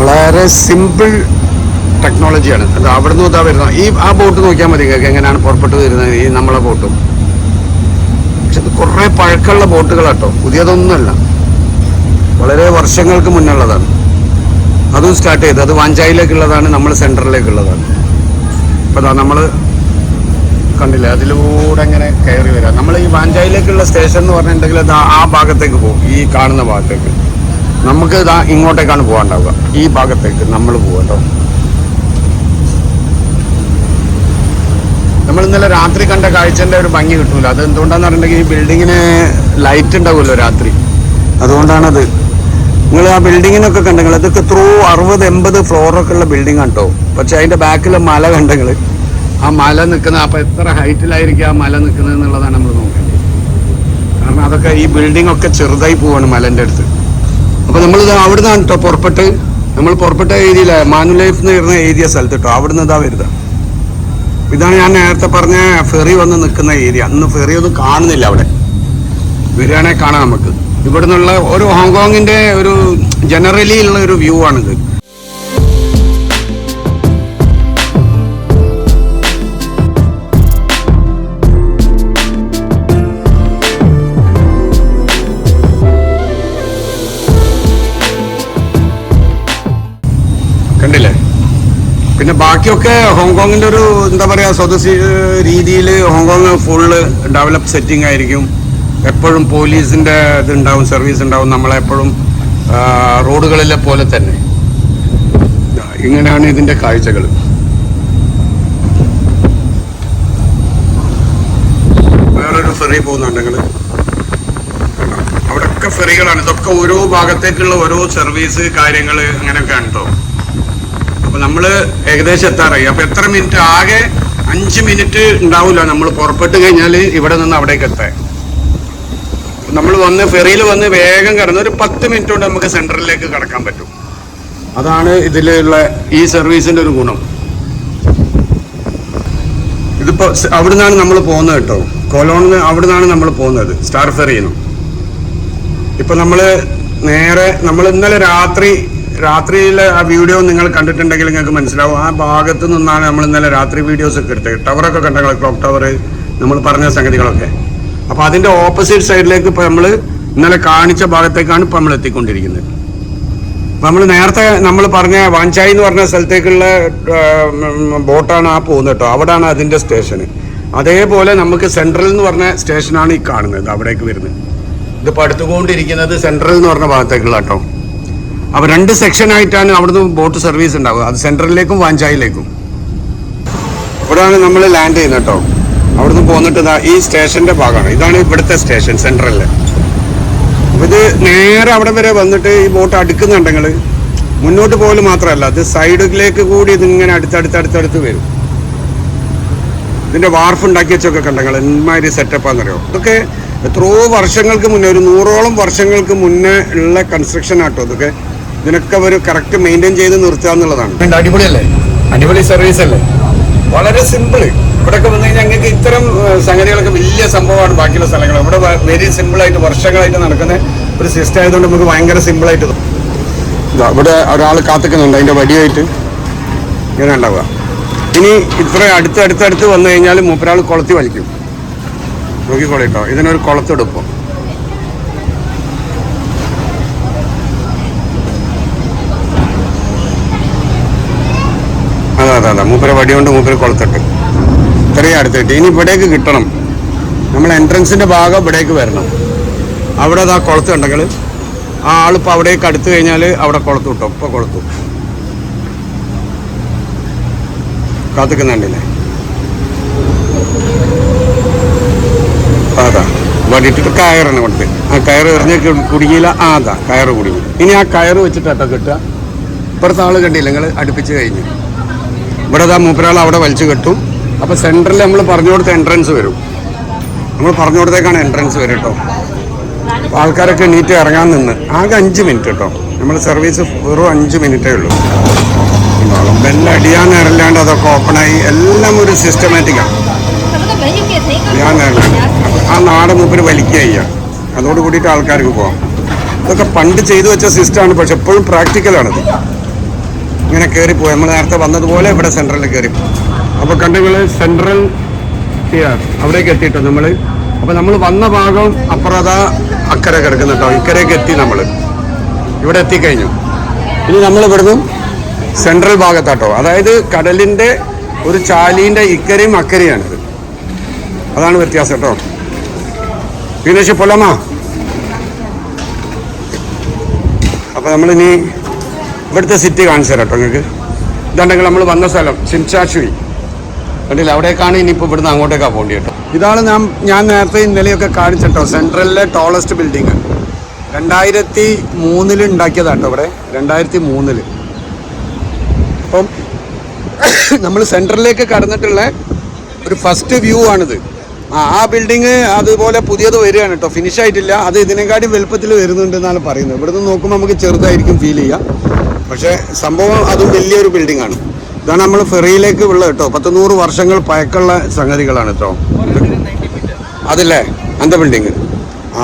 വളരെ സിമ്പിൾ ടെക്നോളജിയാണ് അത് അവിടുന്ന് ഇതാ വരുന്നത്. ഈ ആ ബോട്ട് നോക്കിയാൽ മതി. കേൾക്കാം എങ്ങനെയാണ് പുറപ്പെട്ട് വരുന്നത്? ഈ നമ്മളെ ബോട്ടും പക്ഷെ ഇത് കുറേ പഴക്കമുള്ള ബോട്ടുകളാട്ടോ പുതിയതൊന്നുമല്ല. വളരെ വർഷങ്ങൾക്ക് മുന്നുള്ളതാണ് അതും സ്റ്റാർട്ട് ചെയ്ത് അത് വാഞ്ചായിലേക്കുള്ളതാണ് നമ്മൾ സെന്ററിലേക്കുള്ളതാണ് അപ്പോൾ അതാ നമ്മൾ കണ്ടില്ല അതിലൂടെ ഇങ്ങനെ കയറി വരാം. നമ്മൾ ഈ വാഞ്ചായിലേക്കുള്ള സ്റ്റേഷൻ എന്ന് പറഞ്ഞിട്ടുണ്ടെങ്കിൽ അത് ആ- ഭാഗത്തേക്ക് പോകും ഈ കാണുന്ന ഭാഗത്തേക്ക്. നമുക്ക് ഇതാ ഇങ്ങോട്ടേക്കാണ് പോകാണ്ടാവുക ഈ ഭാഗത്തേക്ക് നമ്മൾ പോകാം കേട്ടോ നമ്മൾ ഇന്നലെ രാത്രി കണ്ട കാഴ്ചന്റെ ഒരു ഭംഗി കിട്ടൂല. അത് എന്തുകൊണ്ടാന്ന് പറഞ്ഞിട്ടുണ്ടെങ്കിൽ ഈ ബിൽഡിങ്ങിന് ലൈറ്റ് ഉണ്ടാവുമല്ലോ രാത്രി. അതുകൊണ്ടാണത്. നിങ്ങൾ ആ ബിൽഡിങ്ങിനൊക്കെ കണ്ടെങ്കിൽ അതൊക്കെ ത്രൂ അറുപത് എൺപത് ഫ്ലോറൊക്കെ ഉള്ള ബിൽഡിംഗ് കേട്ടോ പക്ഷെ അതിന്റെ ബാക്കിലെ മല കണ്ടെങ്കിൽ ആ മല നിൽക്കുന്ന അപ്പൊ എത്ര ഹൈറ്റിലായിരിക്കും ആ മല നിൽക്കുന്നത് എന്നുള്ളതാണ് നമ്മൾ നോക്കേണ്ടത്. കാരണം അതൊക്കെ ഈ ബിൽഡിംഗ് ഒക്കെ ചെറുതായി പോവാണ് മലന്റെ അടുത്ത്. അപ്പൊ നമ്മൾ അവിടെ നിന്നാണ് കേട്ടോ പുറപ്പെട്ട്. നമ്മൾ പുറപ്പെട്ട ഏരിയയിലെ മാനു ലൈഫ് എന്ന് വരുന്ന ഏരിയ സ്ഥലത്ത് കേട്ടോ അവിടുന്ന് ഇതാ വരുന്നത് ഇതാണ് ഞാൻ നേരത്തെ പറഞ്ഞ ഫെറി വന്ന് നിൽക്കുന്ന ഏരിയ. അന്ന് ഫെറി ഒന്നും കാണുന്നില്ല അവിടെ. വരികയാണെങ്കിൽ കാണാം നമുക്ക്. ഇവിടെ നിന്നുള്ള ഒരു ഹോങ്കോങ്ങിന്റെ ഒരു ജനറലി ഉള്ള ഒരു വ്യൂ ആണിത്. കണ്ടില്ലേ? പിന്നെ ബാക്കിയൊക്കെ ഹോങ്കോങ്ങിന്റെ ഒരു എന്താ പറയാ സ്വദേശി രീതിയിൽ ഹോങ്കോങ് ഫുള്ള് ഡെവലപ്പ് സെറ്റിംഗ് ആയിരിക്കും. എപ്പോഴും പോലീസിന്റെ ഇത് ഉണ്ടാവും സർവീസ് ഉണ്ടാവും. നമ്മളെപ്പോഴും റോഡുകളിലെ പോലെ തന്നെ. ഇങ്ങനെയാണ് ഇതിന്റെ കാഴ്ചകൾ. വേറൊരു ഫെറി പോകുന്നുണ്ടെങ്കിൽ അവിടെയൊക്കെ ഫെറികളാണ്. ഇതൊക്കെ ഓരോ ഭാഗത്തേക്കുള്ള ഓരോ സർവീസ് കാര്യങ്ങൾ അങ്ങനെയൊക്കെ ഉണ്ടോ അപ്പോൾ അപ്പൊ നമ്മൾ ഏകദേശം എത്താറായി. അപ്പൊ എത്ര മിനിറ്റ്? ആകെ അഞ്ച് മിനിറ്റ് ഉണ്ടാവില്ല നമ്മൾ പുറപ്പെട്ട് കഴിഞ്ഞാൽ ഇവിടെ നിന്ന് അവിടേക്ക് എത്താൻ. നമ്മൾ വന്ന് ഫെറിയിൽ വന്ന് വേഗം കടന്ന് ഒരു പത്ത് മിനിറ്റ് കൊണ്ട് നമുക്ക് സെൻട്രലിലേക്ക് കടക്കാൻ പറ്റും. അതാണ് ഇതിലുള്ള ഈ സർവീസിന്റെ ഒരു ഗുണം. ഇതിപ്പോൾ അവിടെ നിന്നാണ് നമ്മൾ പോകുന്നത് കേട്ടോ. കൊലോണിന്ന് നിന്നാണ് നമ്മൾ പോകുന്നത് സ്റ്റാർ ഫെറിയിൽ നിന്നും ഇപ്പം നമ്മൾ നേരെ നമ്മൾ ഇന്നലെ രാത്രി രാത്രിയിലെ ആ വീഡിയോ നിങ്ങൾ കണ്ടിട്ടുണ്ടെങ്കിൽ നിങ്ങൾക്ക് മനസ്സിലാവും. ആ ഭാഗത്ത് നിന്നാണ് നമ്മൾ ഇന്നലെ രാത്രി വീഡിയോസ് ഒക്കെ എടുത്തത്. ടവറൊക്കെ കണ്ടങ്ങൾ ക്ലോക്ക് ടവർ നമ്മൾ പറഞ്ഞ സംഗതികളൊക്കെ. അപ്പൊ അതിന്റെ ഓപ്പോസിറ്റ് സൈഡിലേക്ക് ഇപ്പൊ നമ്മൾ ഇന്നലെ കാണിച്ച ഭാഗത്തേക്കാണ് ഇപ്പൊ നമ്മൾ എത്തിക്കൊണ്ടിരിക്കുന്നത്. നമ്മൾ നേരത്തെ നമ്മൾ പറഞ്ഞ വാഞ്ചായി എന്ന് പറഞ്ഞ സ്ഥലത്തേക്കുള്ള ബോട്ടാണ് ആ പോകുന്നത് കേട്ടോ. അവിടാണ് അതിന്റെ സ്റ്റേഷൻ അതേപോലെ നമുക്ക് സെൻട്രൽ എന്ന് പറഞ്ഞ സ്റ്റേഷനാണ് ഈ കാണുന്നത് അവിടേക്ക് വരുന്നത്. ഇത് അടുത്തുകൊണ്ടിരിക്കുന്നത് സെൻട്രൽ എന്ന് പറഞ്ഞ ഭാഗത്തേക്കുള്ള കേട്ടോ. അപ്പോൾ രണ്ട് സെക്ഷൻ ആയിട്ടാണ് അവിടുന്ന് ബോട്ട് സർവീസ് ഉണ്ടാവുക. അത് സെൻട്രലിലേക്കും വാഞ്ചായിലേക്കും. ഇവിടെയാണ് നമ്മൾ ലാൻഡ് ചെയ്യുന്നത് കേട്ടോ. അവിടുന്ന് പോന്നിട്ട് ഇതാ ഈ സ്റ്റേഷന്റെ ഭാഗമാണ്. ഇതാണ് ഇവിടുത്തെ സ്റ്റേഷൻ സെൻട്രലിൽ. ഇത് നേരെ അവിടെ വരെ വന്നിട്ട് ഈ ബോട്ട് അടുക്കുന്നുണ്ടെങ്കിൽ മുന്നോട്ട് പോകൽ മാത്രമല്ല അത് സൈഡിലേക്ക് കൂടി ഇതിങ്ങനെ അടുത്തടുത്തടുത്തടുത്ത് വരും. ഇതിന്റെ വാർഫ് ഉണ്ടാക്കി വെച്ചൊക്കെ കണ്ടെങ്കിൽ എന്മാതിരി സെറ്റപ്പാന്നറിയോ? ഇതൊക്കെ എത്രയോ വർഷങ്ങൾക്ക് മുന്നേ ഒരു നൂറോളം വർഷങ്ങൾക്ക് മുന്നേ ഉള്ള കൺസ്ട്രക്ഷൻ ആട്ടോ ഇതൊക്കെ. ഇതിനൊക്കെ ഒരു കറക്റ്റ് മെയിന്റെയിൻ ചെയ്ത് നിർത്തുക എന്നുള്ളതാണ്. അടിപൊളിയല്ലേ? അടിപൊളി സർവീസ് അല്ലേ? വളരെ സിമ്പിൾ ഇവിടെയൊക്കെ വന്നു കഴിഞ്ഞാൽ ഞങ്ങൾക്ക് ഇത്തരം സംഗതികളൊക്കെ വലിയ സംഭവമാണ് ബാക്കിയുള്ള സ്ഥലങ്ങൾ. ഇവിടെ വെരി സിമ്പിൾ ആയിട്ട് വർഷങ്ങളായിട്ട് നടക്കുന്ന ഒരു സിസ്റ്റം ആയതുകൊണ്ട് നമുക്ക് ഭയങ്കര തോന്നും. ഇവിടെ ഒരാൾ കാത്തിക്കുന്നുണ്ട് അതിന്റെ വടിയായിട്ട്. ഇങ്ങനെ ഉണ്ടാവുക. ഇനി ഇത്ര അടുത്ത് അടുത്ത് അടുത്ത് വന്നു കഴിഞ്ഞാൽ മൂപ്പരാൾ കുളത്തി വലിക്കും. നോക്കിക്കോളിട്ടോ ഇതിനൊരു കുളത്തെടുപ്പം. അതെ അതെ അതെ മൂപ്പര വടി കൊണ്ട് മൂപ്പര് കുളത്തിട്ട്. അടുത്തിട്ട്. ഇനി ഇവിടേക്ക് കിട്ടണം. നമ്മൾ എൻട്രൻസിന്റെ ഭാഗം ഇവിടേക്ക് വരണം. അവിടെ അത് ആ കുളത്തുണ്ടെങ്കിൽ ആ ആളിപ്പോൾ അവിടേക്ക് അടുത്ത് കഴിഞ്ഞാൽ അവിടെ കുളത്ത് കിട്ടും ഇപ്പോൾ കുളത്തു കാത്തിക്കുന്നുണ്ടല്ലേ? അതാ വടിയിട്ടിട്ട് കയറാണ് കൊടുത്ത് ആ കയറ് എറിഞ്ഞ് കുടുങ്ങിയില്ല. ആ അതാ കയറ് കുടുങ്ങി. ഇനി ആ കയറ് വെച്ചിട്ടാട്ടോ കിട്ടുക. ഇപ്പുറത്തെ ആൾ കണ്ടില്ല? നിങ്ങൾ അടുപ്പിച്ച് കഴിഞ്ഞു. ഇവിടെ അതാ മൂപ്പരാൾ അവിടെ വലിച്ചു കെട്ടും. അപ്പൊ സെന്ററിൽ നമ്മൾ പറഞ്ഞു കൊടുത്ത എൻട്രൻസ് വരും. നമ്മൾ പറഞ്ഞു കൊടുത്തേക്കാണ് എൻട്രൻസ് വരും കേട്ടോ ആൾക്കാരൊക്കെ എണീറ്റ് ഇറങ്ങാൻ നിന്ന്. ആകെ അഞ്ച് മിനിറ്റ് കേട്ടോ നമ്മൾ സർവീസ് വെറും അഞ്ച് മിനിറ്റേ ഉള്ളൂ. ബെല്ലടിയാൻ നേരല്ലാണ്ട് അതൊക്കെ ഓപ്പണായി എല്ലാം ഒരു സിസ്റ്റമാറ്റിക്കാണ് ഞാൻ ആ നാട് മൂപ്പര് വലിക്കുക അതോട് കൂടിയിട്ട് ആൾക്കാർക്ക് പോകാം ഇതൊക്കെ പണ്ട് ചെയ്തു വെച്ച സിസ്റ്റമാണ് പക്ഷെ എപ്പോഴും പ്രാക്ടിക്കലാണിത് ഇങ്ങനെ കയറി പോയി നമ്മൾ നേരത്തെ വന്നതുപോലെ ഇവിടെ സെൻട്രലിൽ കയറി അപ്പോൾ കണ്ടുകൾ സെൻട്രൽ അവിടേക്ക് എത്തിയിട്ടോ നമ്മൾ അപ്പോൾ നമ്മൾ വന്ന ഭാഗം അപ്പുറതാ അക്കരെ കിടക്കുന്ന കേട്ടോ. എത്തി നമ്മൾ ഇവിടെ എത്തിക്കഴിഞ്ഞു. ഇനി നമ്മൾ ഇവിടുന്ന് സെൻട്രൽ ഭാഗത്താട്ടോ. അതായത് കടലിന്റെ ഒരു ചാലീന്റെ ഇക്കരയും അക്കരയാണിത്. അതാണ് വ്യത്യാസം കേട്ടോ. വിനേഷ് പൊലമാ അപ്പോൾ നമ്മളിനി ഇവിടുത്തെ സിറ്റി കാണിച്ചു തരാം കേട്ടോ നിങ്ങൾക്ക്. ഇതുണ്ടെങ്കിൽ നമ്മൾ വന്ന സ്ഥലം സിംചാഷുയി കണ്ടില്ല. അവിടേക്കാണ് ഇനിയിപ്പോൾ ഇവിടുന്ന് അങ്ങോട്ടേക്കാണ് പോകേണ്ടി കേട്ടോ. ഇതാണ് ഞാൻ ഞാൻ നേരത്തെ ഇന്നലെയൊക്കെ കാണിച്ചിട്ടോ. സെൻട്രലിലെ ടോളസ്റ്റ് ബിൽഡിങ് രണ്ടായിരത്തി മൂന്നിൽ ഉണ്ടാക്കിയതാട്ടോ ഇവിടെ. രണ്ടായിരത്തി മൂന്നിൽ. അപ്പം നമ്മൾ സെൻട്രലിലേക്ക് കടന്നിട്ടുള്ള ഒരു ഫസ്റ്റ് വ്യൂ ആണിത്. ആ ആ ബിൽഡിങ് അതുപോലെ പുതിയത് വരികയാണ് കേട്ടോ. ഫിനിഷ് ആയിട്ടില്ല. അത് ഇതിനെക്കാട്ടി വലുപ്പത്തിൽ വരുന്നുണ്ട് എന്നാണ് പറയുന്നത്. ഇവിടുന്ന് നോക്കുമ്പോൾ നമുക്ക് ചെറുതായിരിക്കും ഫീൽ ചെയ്യുക പക്ഷേ സംഭവം അതും വലിയൊരു ബിൽഡിംഗ് ആണ്. ഇതാണ് നമ്മൾ ഫെറിയിലേക്ക് ഉള്ള കേട്ടോ. പത്ത് നൂറ് വർഷങ്ങൾ പഴക്കമുള്ള സംഗതികളാണ് കേട്ടോ. അതല്ലേ? അന്ത ബിൽഡിങ്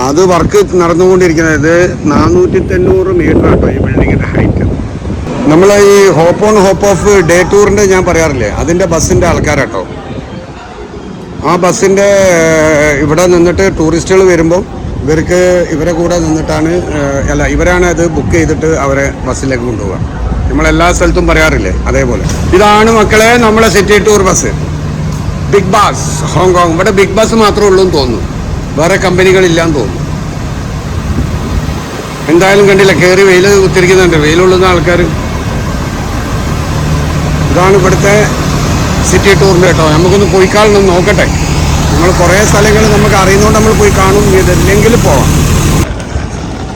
അത് വർക്ക് നടന്നുകൊണ്ടിരിക്കുന്നത് ഇത് നാനൂറ്റി തൊണ്ണൂറ് മീറ്റർ കേട്ടോ ഈ ബിൽഡിങ്ങിന്റെ ഹൈറ്റ് നമ്മൾ ഈ hop on hop off day ടൂറിന്റെ ഞാൻ പറയാറില്ലേ? അതിന്റെ ബസ്സിന്റെ ആൾക്കാരാട്ടോ. ആ ബസ്സിന്റെ ഇവിടെ നിന്നിട്ട് ടൂറിസ്റ്റുകൾ വരുമ്പോൾ ഇവർക്ക് ഇവരെ കൂടെ നിന്നിട്ടാണ് അല്ല ഇവരാണ് അത് ബുക്ക് ചെയ്തിട്ട് അവരെ ബസ്സിലേക്ക് കൊണ്ടുപോകുക നമ്മൾ എല്ലാ സ്ഥലത്തും പറയാറില്ലേ? അതേപോലെ. ഇതാണ് മക്കളെ നമ്മളെ city tour bus big bus Hong Kong ഇവിടെ ബിഗ് ബാസ് മാത്രമേ ഉള്ളൂ എന്ന് തോന്നുന്നു. വേറെ കമ്പനികളില്ലാന്ന് തോന്നുന്നു. എന്തായാലും കണ്ടില്ല കയറി വെയിൽ കുത്തിരിക്കുന്നുണ്ട്. വെയിലുള്ളുന്ന ആൾക്കാർ ഇതാണ് ഇവിടുത്തെ സിറ്റി ടൂറിന്റെ കേട്ടോ. നമുക്കൊന്ന് പോയി കാണണം നോക്കട്ടെ. നമ്മൾ കുറേ സ്ഥലങ്ങൾ നമുക്ക് അറിയുന്നതുകൊണ്ട് നമ്മൾ പോയി കാണും. ഇതല്ലെങ്കിൽ പോവാം.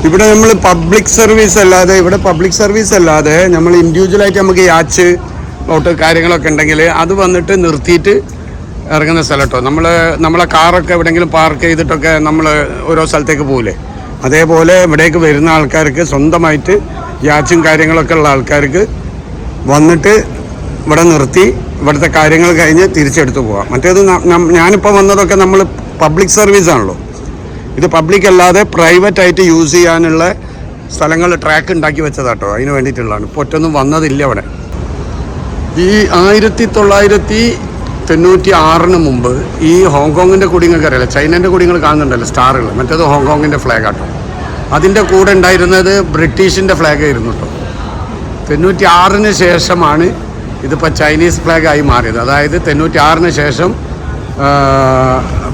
ഇവിടെ നമ്മൾ പബ്ലിക് സർവീസ് അല്ലാതെ ഇവിടെ പബ്ലിക് സർവീസ് അല്ലാതെ നമ്മൾ ഇൻഡിവിജ്വലായിട്ട് നമുക്ക് യാച്ച് ബോട്ട് കാര്യങ്ങളൊക്കെ ഉണ്ടെങ്കിൽ അത് വന്നിട്ട് നിർത്തിയിട്ട് ഇറങ്ങുന്ന സ്ഥലം കേട്ടോ നമ്മൾ നമ്മളെ കാറൊക്കെ എവിടെയെങ്കിലും പാർക്ക് ചെയ്തിട്ടൊക്കെ നമ്മൾ ഓരോ സ്ഥലത്തേക്ക് പോകില്ലേ അതേപോലെ ഇവിടേക്ക് വരുന്ന ആൾക്കാർക്ക് സ്വന്തമായിട്ട് യാച്ചും കാര്യങ്ങളൊക്കെ ഉള്ള ആൾക്കാർക്ക് വന്നിട്ട് ഇവിടെ നിർത്തി ഇവിടുത്തെ കാര്യങ്ങൾ കഴിഞ്ഞ് തിരിച്ചെടുത്ത് പോവാം. മറ്റേത് ഞാനിപ്പോൾ വന്നതൊക്കെ നമ്മൾ പബ്ലിക് സർവീസ് ആണല്ലോ. ഇത് പബ്ലിക് അല്ലാതെ പ്രൈവറ്റ് ആയിട്ട് യൂസ് ചെയ്യാനുള്ള സ്ഥലങ്ങൾ ട്രാക്ക് ഉണ്ടാക്കി വെച്ചതാട്ടോ അതിന് വേണ്ടിയിട്ടുള്ളതാണ്. ഇപ്പോൾ ഒറ്റൊന്നും വന്നതില്ല അവിടെ. ഈ ആയിരത്തി തൊള്ളായിരത്തി തൊണ്ണൂറ്റി ആറിന് മുമ്പ് ഈ ഹോങ്കോങ്ങിന്റെ കൊടി നിങ്ങൾക്ക് അറിയില്ല? ചൈനന്റെ നിങ്ങൾ കാണുന്നുണ്ടല്ലോ സ്റ്റാറുകൾ. മറ്റേത് ഹോങ്കോങ്ങിന്റെ ഫ്ലാഗ് ആട്ടോ അതിന്റെ കൂടെ ഉണ്ടായിരുന്നത് ബ്രിട്ടീഷിന്റെ ഫ്ലാഗ് ആയിരുന്നു കേട്ടോ തൊണ്ണൂറ്റി ആറിന് ശേഷമാണ് ഇതിപ്പോൾ ചൈനീസ് ഫ്ലാഗ് ആയി മാറിയത്. അതായത് തൊണ്ണൂറ്റി ആറിന് ശേഷം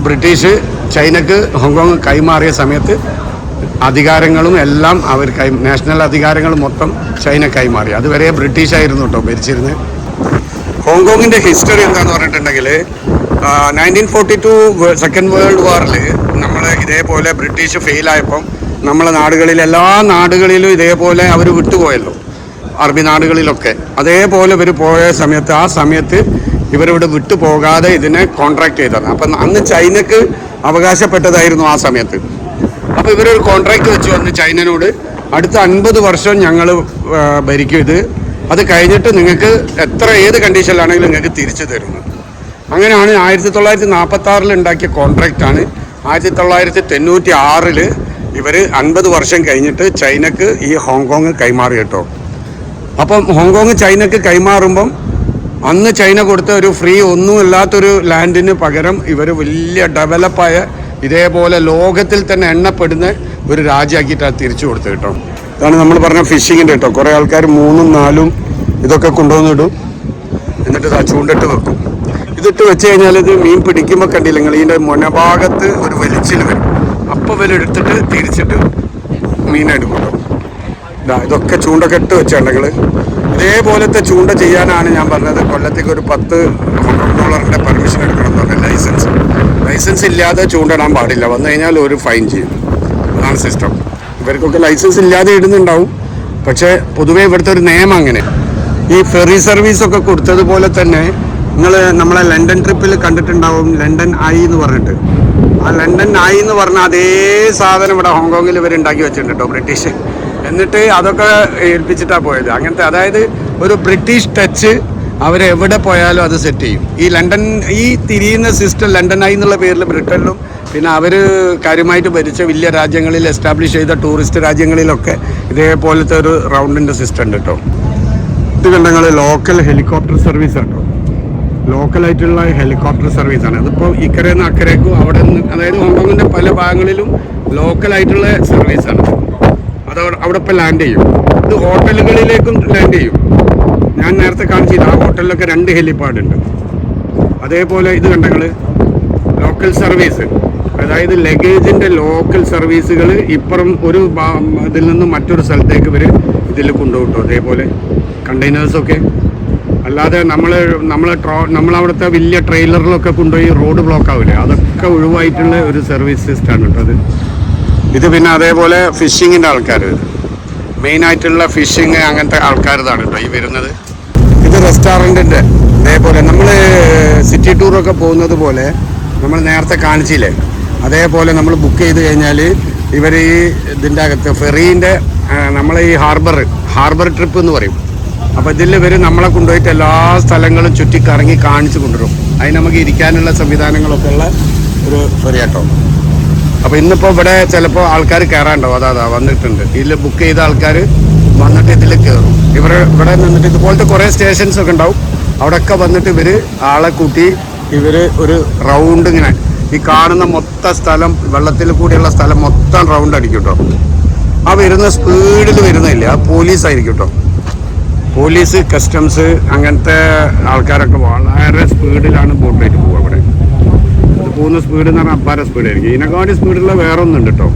ബ്രിട്ടീഷ് ചൈനക്ക് ഹോങ്കോങ് കൈമാറിയ സമയത്ത് അധികാരങ്ങളും എല്ലാം അവർ കൈ നാഷണൽ അധികാരങ്ങൾ മൊത്തം ചൈന കൈമാറി. അതുവരെ ബ്രിട്ടീഷായിരുന്നു കേട്ടോ ഭരിച്ചിരുന്നത് ഹോങ്കോങ്ങിന്റെ ഹിസ്റ്ററി എന്താന്ന് പറഞ്ഞിട്ടുണ്ടെങ്കിൽ nineteen forty two second world വാറിൽ നമ്മൾ ഇതേപോലെ ബ്രിട്ടീഷ് ഫെയിലായപ്പം നമ്മളെ നാടുകളിൽ എല്ലാ നാടുകളിലും ഇതേപോലെ അവർ വിട്ടുപോയല്ലോ. അറബി നാടുകളിലൊക്കെ. അതേപോലെ ഇവർ പോയ സമയത്ത് ആ സമയത്ത് ഇവരിവിടെ വിട്ടുപോകാതെ ഇതിനെ കോൺട്രാക്ട് ചെയ്തതാണ്. അപ്പം അന്ന് ചൈനക്ക് അവകാശപ്പെട്ടതായിരുന്നു ആ സമയത്ത്. അപ്പോൾ ഇവരൊരു കോൺട്രാക്ട് വെച്ച് വന്ന് ചൈനനോട്. അടുത്ത അൻപത് വർഷം ഞങ്ങൾ ഭരിക്കും ഇത്. അത് കഴിഞ്ഞിട്ട് നിങ്ങൾക്ക് എത്ര ഏത് കണ്ടീഷനിലാണെങ്കിലും നിങ്ങൾക്ക് തിരിച്ചു തരുന്നു അങ്ങനെയാണ് ആയിരത്തി തൊള്ളായിരത്തി നാൽപ്പത്തി ആറിൽ ഉണ്ടാക്കിയ കോൺട്രാക്റ്റാണ് ആയിരത്തി തൊള്ളായിരത്തി തൊണ്ണൂറ്റി ആറിൽ ഇവർ അൻപത് വർഷം കഴിഞ്ഞിട്ട് ചൈനക്ക് ഈ ഹോങ്കോങ് കൈമാറി കേട്ടോ. അപ്പം ഹോങ്കോങ് ചൈനക്ക് കൈമാറുമ്പം അന്ന് ചൈന കൊടുത്ത ഒരു ഫ്രീ ഒന്നുമില്ലാത്തൊരു ലാൻഡിന് പകരം ഇവർ വലിയ ഡെവലപ്പായ ഇതേപോലെ ലോകത്തിൽ തന്നെ എണ്ണപ്പെടുന്ന ഒരു രാജ്യമാക്കിയിട്ടാണ് തിരിച്ചു കൊടുത്തത് കേട്ടോ. ഇതാണ് നമ്മൾ പറഞ്ഞ ഫിഷിങ്ങിന്റെ കേട്ടോ. കുറേ ആൾക്കാർ മൂന്നും നാലും ഇതൊക്കെ കൊണ്ടുവന്നിടും എന്നിട്ട് ഇതാ ചൂണ്ടിട്ട് വെക്കും. ഇതിട്ട് വെച്ച് കഴിഞ്ഞാൽ ഇത് മീൻ പിടിക്കുമ്പോൾ കണ്ടില്ല നിങ്ങൾ? ഇതിന്റെ മുനഭാഗത്ത് ഒരു വലിച്ചിൽ വരും. അപ്പോൾ എടുത്തിട്ട് തിരിച്ചിട്ട് മീനെടുക്കും കേട്ടോ. ഇതൊക്കെ ചൂണ്ടൊക്കെ ഇട്ട് വെച്ചുണ്ടെങ്കിൽ ഇതേപോലത്തെ ചൂണ്ട ചെയ്യാനാണ് ഞാൻ പറഞ്ഞത്. കൊല്ലത്തേക്ക് ഒരു പത്ത് ഡോളറിന്റെ പെർമിഷൻ എടുക്കണം എന്ന് പറഞ്ഞാൽ ലൈസൻസ് ലൈസൻസ് ഇല്ലാതെ ചൂണ്ടിടാൻ പാടില്ല. വന്നു കഴിഞ്ഞാൽ ഒരു ഫൈൻ ചെയ്യും. അതാണ് സിസ്റ്റം ഇവർക്കൊക്കെ ലൈസൻസ് ഇല്ലാതെ ഇടുന്നുണ്ടാവും. പക്ഷേ പൊതുവേ ഇവിടുത്തെ ഒരു നിയമം അങ്ങനെ. ഈ ഫെറി സർവീസൊക്കെ കൊടുത്തതുപോലെ തന്നെ നിങ്ങൾ നമ്മളെ ലണ്ടൻ ട്രിപ്പിൽ കണ്ടിട്ടുണ്ടാവും. ലണ്ടൻ ഐ എന്ന് പറഞ്ഞിട്ട്. ആ ലണ്ടൻ ഐ എന്ന് പറഞ്ഞ അതേ സാധനം ഇവിടെ ഹോങ്കോങ്ങിൽ ഇവർ ഉണ്ടാക്കി വെച്ചിട്ടുണ്ട്. കേട്ടോ ബ്രിട്ടീഷ്. എന്നിട്ട് അതൊക്കെ ഏൽപ്പിച്ചിട്ടാണ് പോയത്. അങ്ങനത്തെ അതായത് ഒരു ബ്രിട്ടീഷ് ടച്ച് അവരെവിടെ പോയാലും അത് സെറ്റ് ചെയ്യും. ഈ ലണ്ടൻ ഈ തിരിയുന്ന സിസ്റ്റം ലണ്ടൻ ഐ എന്നുള്ള പേരിൽ ബ്രിട്ടനിലും പിന്നെ അവർ കാര്യമായിട്ട് ഭരിച്ച വലിയ രാജ്യങ്ങളിൽ എസ്റ്റാബ്ലിഷ് ചെയ്ത ടൂറിസ്റ്റ് രാജ്യങ്ങളിലൊക്കെ ഇതേപോലത്തെ ഒരു റൗണ്ടിന്റെ സിസ്റ്റം ഉണ്ട് കേട്ടോ ഇത് കണ്ടങ്ങൾ ലോക്കൽ ഹെലികോപ്റ്റർ സർവീസ് കേട്ടോ ലോക്കലായിട്ടുള്ള ഹെലികോപ്റ്റർ സർവീസാണ് അതിപ്പോൾ ഇക്കരെ നിന്ന് അക്കരേക്കും അവിടെ നിന്ന് അതായത് ഹോങ്കോങ്ങിന്റെ പല ഭാഗങ്ങളിലും ലോക്കലായിട്ടുള്ള സർവീസാണ് അത് അവിടെ ഇപ്പോൾ ലാൻഡ് ചെയ്യും. ഇത് ഹോട്ടലുകളിലേക്കും ലാൻഡ് ചെയ്യും. ഞാൻ നേരത്തെ കാണിച്ചില്ല ആ ഹോട്ടലിലൊക്കെ രണ്ട് ഹെലിപ്പാഡ് ഉണ്ട് അതേപോലെ ഇത് കണ്ടങ്ങൾ ലോക്കൽ സർവീസ് അതായത് ലഗേജിന്റെ ലോക്കൽ സർവീസുകൾ ഇപ്പുറം ഒരു ഇതിൽ നിന്ന് മറ്റൊരു സ്ഥലത്തേക്ക് ഇവർ ഇതിൽ കൊണ്ടുപോകും അതേപോലെ കണ്ടെയ്നേഴ്സൊക്കെ അല്ലാതെ നമ്മൾ നമ്മൾ ട്രോ നമ്മളവിടുത്തെ വലിയ ട്രെയിലറിലൊക്കെ കൊണ്ടുപോയി റോഡ് ബ്ലോക്ക് ആവില്ലേ അതൊക്കെ ഒഴിവായിട്ടുള്ള ഒരു സർവീസ് സിസ്റ്റമാണ് കേട്ടോ അത്. ഇത് പിന്നെ അതേപോലെ ഫിഷിങ്ങിന്റെ ആൾക്കാർ മെയിനായിട്ടുള്ള ഫിഷിങ് അങ്ങനത്തെ ആൾക്കാരതാണ് കേട്ടോ ഈ വരുന്നത്. ഇത് റെസ്റ്റോറന്റിന്റെ അതേപോലെ നമ്മൾ സിറ്റി ടൂറൊക്കെ പോകുന്നത് പോലെ നമ്മൾ നേരത്തെ കാണിച്ചില്ലേ? അതേപോലെ നമ്മൾ ബുക്ക് ചെയ്ത് കഴിഞ്ഞാൽ ഇവർ ഈ ഇതിന്റെ അകത്ത് ഫെറീന്റെ നമ്മൾ ഈ ഹാർബർ ഹാർബർ ട്രിപ്പ് എന്ന് പറയും. അപ്പോൾ ഇതിൽ ഇവർ നമ്മളെ കൊണ്ടുപോയിട്ട് എല്ലാ സ്ഥലങ്ങളും ചുറ്റി കറങ്ങി കാണിച്ചു കൊണ്ടുവരും. അതിന് നമുക്ക് ഇരിക്കാനുള്ള സംവിധാനങ്ങളൊക്കെ ഉള്ള ഒരു ഫെറി കേട്ടോ അപ്പോൾ ഇന്നിപ്പോൾ ഇവിടെ ചിലപ്പോൾ ആൾക്കാർ കയറാണ്ടാവും അതാ അതാ വന്നിട്ടുണ്ട്. ഇതിൽ ബുക്ക് ചെയ്ത ആൾക്കാർ വന്നിട്ട് ഇതിൽ കയറും ഇവർ ഇവിടെ നിന്നിട്ട് ഇതുപോലത്തെ കുറേ സ്റ്റേഷൻസ് ഒക്കെ ഉണ്ടാവും. അവിടെയൊക്കെ വന്നിട്ട് ഇവർ ആളെ കൂട്ടി ഇവർ ഒരു റൗണ്ട് ഇങ്ങനെ ഈ കാണുന്ന മൊത്ത സ്ഥലം വെള്ളത്തിൽ കൂടിയുള്ള സ്ഥലം മൊത്തം റൗണ്ട് അടിക്കും കേട്ടോ ആ വരുന്ന സ്പീഡിൽ വരുന്നില്ല. ആ പോലീസ് ആയിരിക്കും കേട്ടോ പോലീസ് കസ്റ്റംസ് അങ്ങനത്തെ ആൾക്കാരൊക്കെ വളരെ സ്പീഡിലാണ് ബോട്ടിലേക്ക് പോകുക പോകുന്ന സ്പീഡ് എന്ന് പറഞ്ഞാൽ അപ്പാര സ്പീഡായിരിക്കും ഇതിനെക്കാട്ടി സ്പീഡുള്ള വേറെ ഒന്നുണ്ട് കേട്ടോ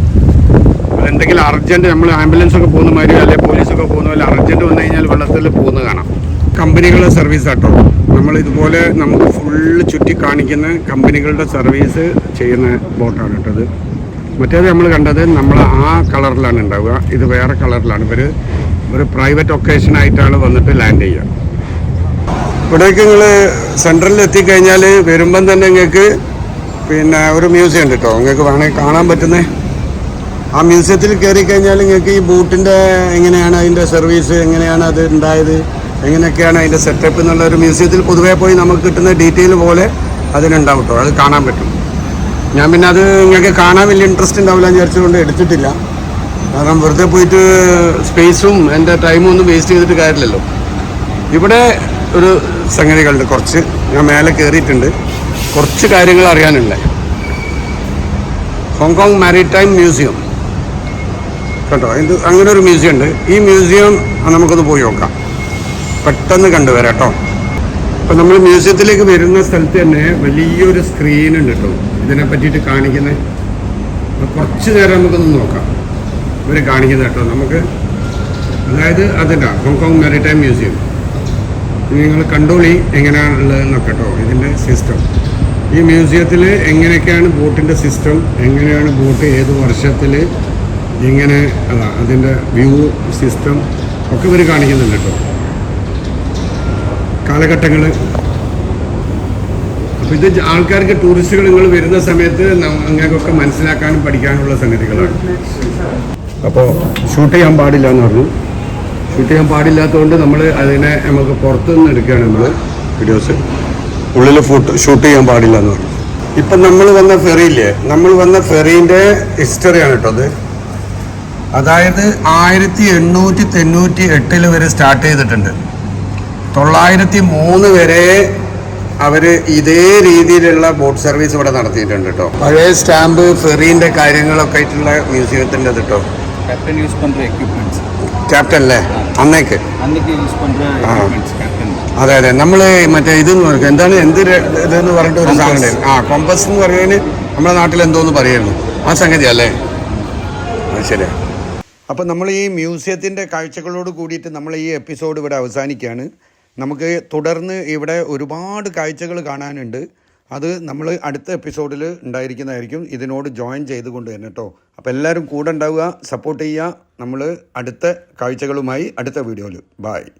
എന്തെങ്കിലും അർജന്റ് നമ്മൾ ആംബുലൻസ് ഒക്കെ പോകുന്ന മാതിരി അല്ലെങ്കിൽ പോലീസൊക്കെ പോകുന്ന പോലെ അർജന്റ് വന്നു കഴിഞ്ഞാൽ വെള്ളത്തിൽ പോകുന്ന കാണാം. കമ്പനികളുടെ സർവീസ് ആട്ടോ നമ്മൾ ഇതുപോലെ നമുക്ക് ഫുള്ള് ചുറ്റി കാണിക്കുന്ന കമ്പനികളുടെ സർവീസ് ചെയ്യുന്ന ബോട്ടാണ് കേട്ടത് മറ്റേത് നമ്മൾ കണ്ടത് നമ്മൾ ആ കളറിലാണ് ഉണ്ടാവുക. ഇത് വേറെ കളറിലാണ് ഇവർ ഒരു പ്രൈവറ്റ് ഒക്കേഷൻ ആയിട്ടാണ് വന്നിട്ട് ലാൻഡ് ചെയ്യുക. ഇവിടേക്ക് നിങ്ങൾ സെൻട്രലിൽ എത്തിക്കഴിഞ്ഞാൽ വരുമ്പം തന്നെ നിങ്ങൾക്ക് പിന്നെ ഒരു മ്യൂസിയം ഉണ്ട് കേട്ടോ നിങ്ങൾക്ക് വേണമെങ്കിൽ കാണാൻ പറ്റുന്നേ. ആ മ്യൂസിയത്തിൽ കയറി കഴിഞ്ഞാൽ നിങ്ങൾക്ക് ഈ ബൂട്ടിന്റെ എങ്ങനെയാണ് അതിന്റെ സർവീസ് എങ്ങനെയാണ് അത് ഉണ്ടായത് എങ്ങനെയൊക്കെയാണ് അതിന്റെ സെറ്റപ്പ് എന്നുള്ള ഒരു മ്യൂസിയത്തിൽ പൊതുവേ പോയി നമുക്ക് കിട്ടുന്ന ഡീറ്റെയിൽ പോലെ അതിനുണ്ടാവും കേട്ടോ അത് കാണാൻ പറ്റും. ഞാൻ പിന്നെ അത് നിങ്ങൾക്ക് കാണാൻ വലിയ ഇൻട്രസ്റ്റ് ഉണ്ടാവില്ല എന്ന് വിചാരിച്ചുകൊണ്ട് എടുത്തിട്ടില്ല. കാരണം വെറുതെ പോയിട്ട് സ്പേസും എന്റെ ടൈമും ഒന്നും വേസ്റ്റ് ചെയ്തിട്ട് കാര്യമില്ലല്ലോ. ഇവിടെ ഒരു സംഗതികളുണ്ട് കുറച്ച്. ഞാൻ മേലെ കയറിയിട്ടുണ്ട്. കുറച്ച് കാര്യങ്ങൾ അറിയാനുണ്ട്. Hong Kong maritime museum. കേട്ടോ ഇത് അങ്ങനെ ഒരു മ്യൂസിയം ഉണ്ട് ഈ മ്യൂസിയം നമുക്കൊന്ന് പോയി നോക്കാം. പെട്ടെന്ന് കണ്ടുവരാം കേട്ടോ. അപ്പം നമ്മൾ മ്യൂസിയത്തിലേക്ക് വരുന്ന സ്ഥലത്ത് തന്നെ വലിയൊരു സ്ക്രീൻ ഉണ്ട് കേട്ടോ. ഇതിനെ പറ്റിയിട്ട് കാണിക്കുന്നത് അപ്പൊ കുറച്ച് നേരം നമുക്കൊന്ന് നോക്കാം. ഇവർ കാണിക്കുന്നത് കേട്ടോ. നമുക്ക് അതായത് അതിന്റെ ഹോങ്കോങ് മാരിടൈം മ്യൂസിയം. നിങ്ങൾ കണ്ടോളി എങ്ങനെയാണുള്ളതെന്നൊക്കെ കേട്ടോ ഇതിന്റെ സിസ്റ്റം ഈ മ്യൂസിയത്തിൽ എങ്ങനെയൊക്കെയാണ് ബോട്ടിന്റെ സിസ്റ്റം എങ്ങനെയാണ് ബോട്ട് ഏത് വർഷത്തിൽ എങ്ങനെ അതാ അതിന്റെ വ്യൂ സിസ്റ്റം ഒക്കെ ഇവർ കാണിക്കുന്നുണ്ട് കേട്ടോ. കാലഘട്ടങ്ങൾ അപ്പോൾ ഇത് ആൾക്കാർക്ക് ടൂറിസ്റ്റുകൾ നിങ്ങൾ വരുന്ന സമയത്ത് അങ്ങനെയൊക്കെ മനസ്സിലാക്കാനും പഠിക്കാനുള്ള സംഗതികളാണ്. അപ്പോൾ ഷൂട്ട് ചെയ്യാൻ പാടില്ല എന്ന് പറഞ്ഞു. ഷൂട്ട് ചെയ്യാൻ പാടില്ലാത്തതുകൊണ്ട് നമ്മൾ അതിനെ നമുക്ക് പുറത്തുനിന്ന് എടുക്കുകയാണ് നമ്മൾ വീഡിയോസ്. ഉള്ളിൽ ഫുട്ട് ഷൂട്ട് ചെയ്യാൻ പാടില്ല എന്ന് പറഞ്ഞു. ഇപ്പൊ നമ്മൾ വന്ന ഫെറിയില്ലേ നമ്മൾ വന്ന ഫെറീന്റെ ഹിസ്റ്ററിയാണ് കേട്ടോ അത്. അതായത് ആയിരത്തി എണ്ണൂറ്റി തൊണ്ണൂറ്റി എട്ടിൽ വരെ സ്റ്റാർട്ട് ചെയ്തിട്ടുണ്ട്. തൊള്ളായിരത്തി മൂന്ന് വരെ അവർ ഇതേ രീതിയിലുള്ള ബോട്ട് സർവീസ് ഇവിടെ നടത്തിയിട്ടുണ്ട് കേട്ടോ. പഴയ സ്റ്റാമ്പ് ഫെറീന്റെ കാര്യങ്ങളൊക്കെ ആയിട്ടുള്ള മ്യൂസിയത്തിന്റെ കേട്ടോ. ക്യാപ്റ്റൻ യൂസ് പണ്ട എക്യുപ്മെന്റ്സ് ക്യാപ്റ്റൻ അല്ലേ? അന്നേക്ക്. അന്നേക്ക് യൂസ് പണ്ട അതെ അതെ. നമ്മൾ മറ്റേ ഇതെന്ന് പറയും എന്താണ് എന്ത് ഇതെന്ന് പറഞ്ഞിട്ട് ഒരു സാധനം. ആ കോമ്പസ് എന്ന് പറയുന്നതിന് നമ്മുടെ നാട്ടിൽ എന്തോന്ന് പറയുന്നു ആ സംഗതി അല്ലേ? അത് ശരിയാ. അപ്പം നമ്മൾ ഈ മ്യൂസിയത്തിന്റെ കാഴ്ചകളോട് കൂടിയിട്ട് നമ്മൾ ഈ എപ്പിസോഡ് ഇവിടെ അവസാനിക്കുകയാണ്. നമുക്ക് തുടർന്ന് ഇവിടെ ഒരുപാട് കാഴ്ചകൾ കാണാനുണ്ട്. അത് നമ്മൾ അടുത്ത എപ്പിസോഡിൽ ഉണ്ടായിരിക്കുന്നതായിരിക്കും. ഇതിനോട് ജോയിൻ ചെയ്തുകൊണ്ട് തന്നെ കേട്ടോ. അപ്പോൾ എല്ലാവരും കൂടെ ഉണ്ടാവുക സപ്പോർട്ട് ചെയ്യുക. നമ്മൾ അടുത്ത കാഴ്ചകളുമായി അടുത്ത വീഡിയോയിൽ ബായ്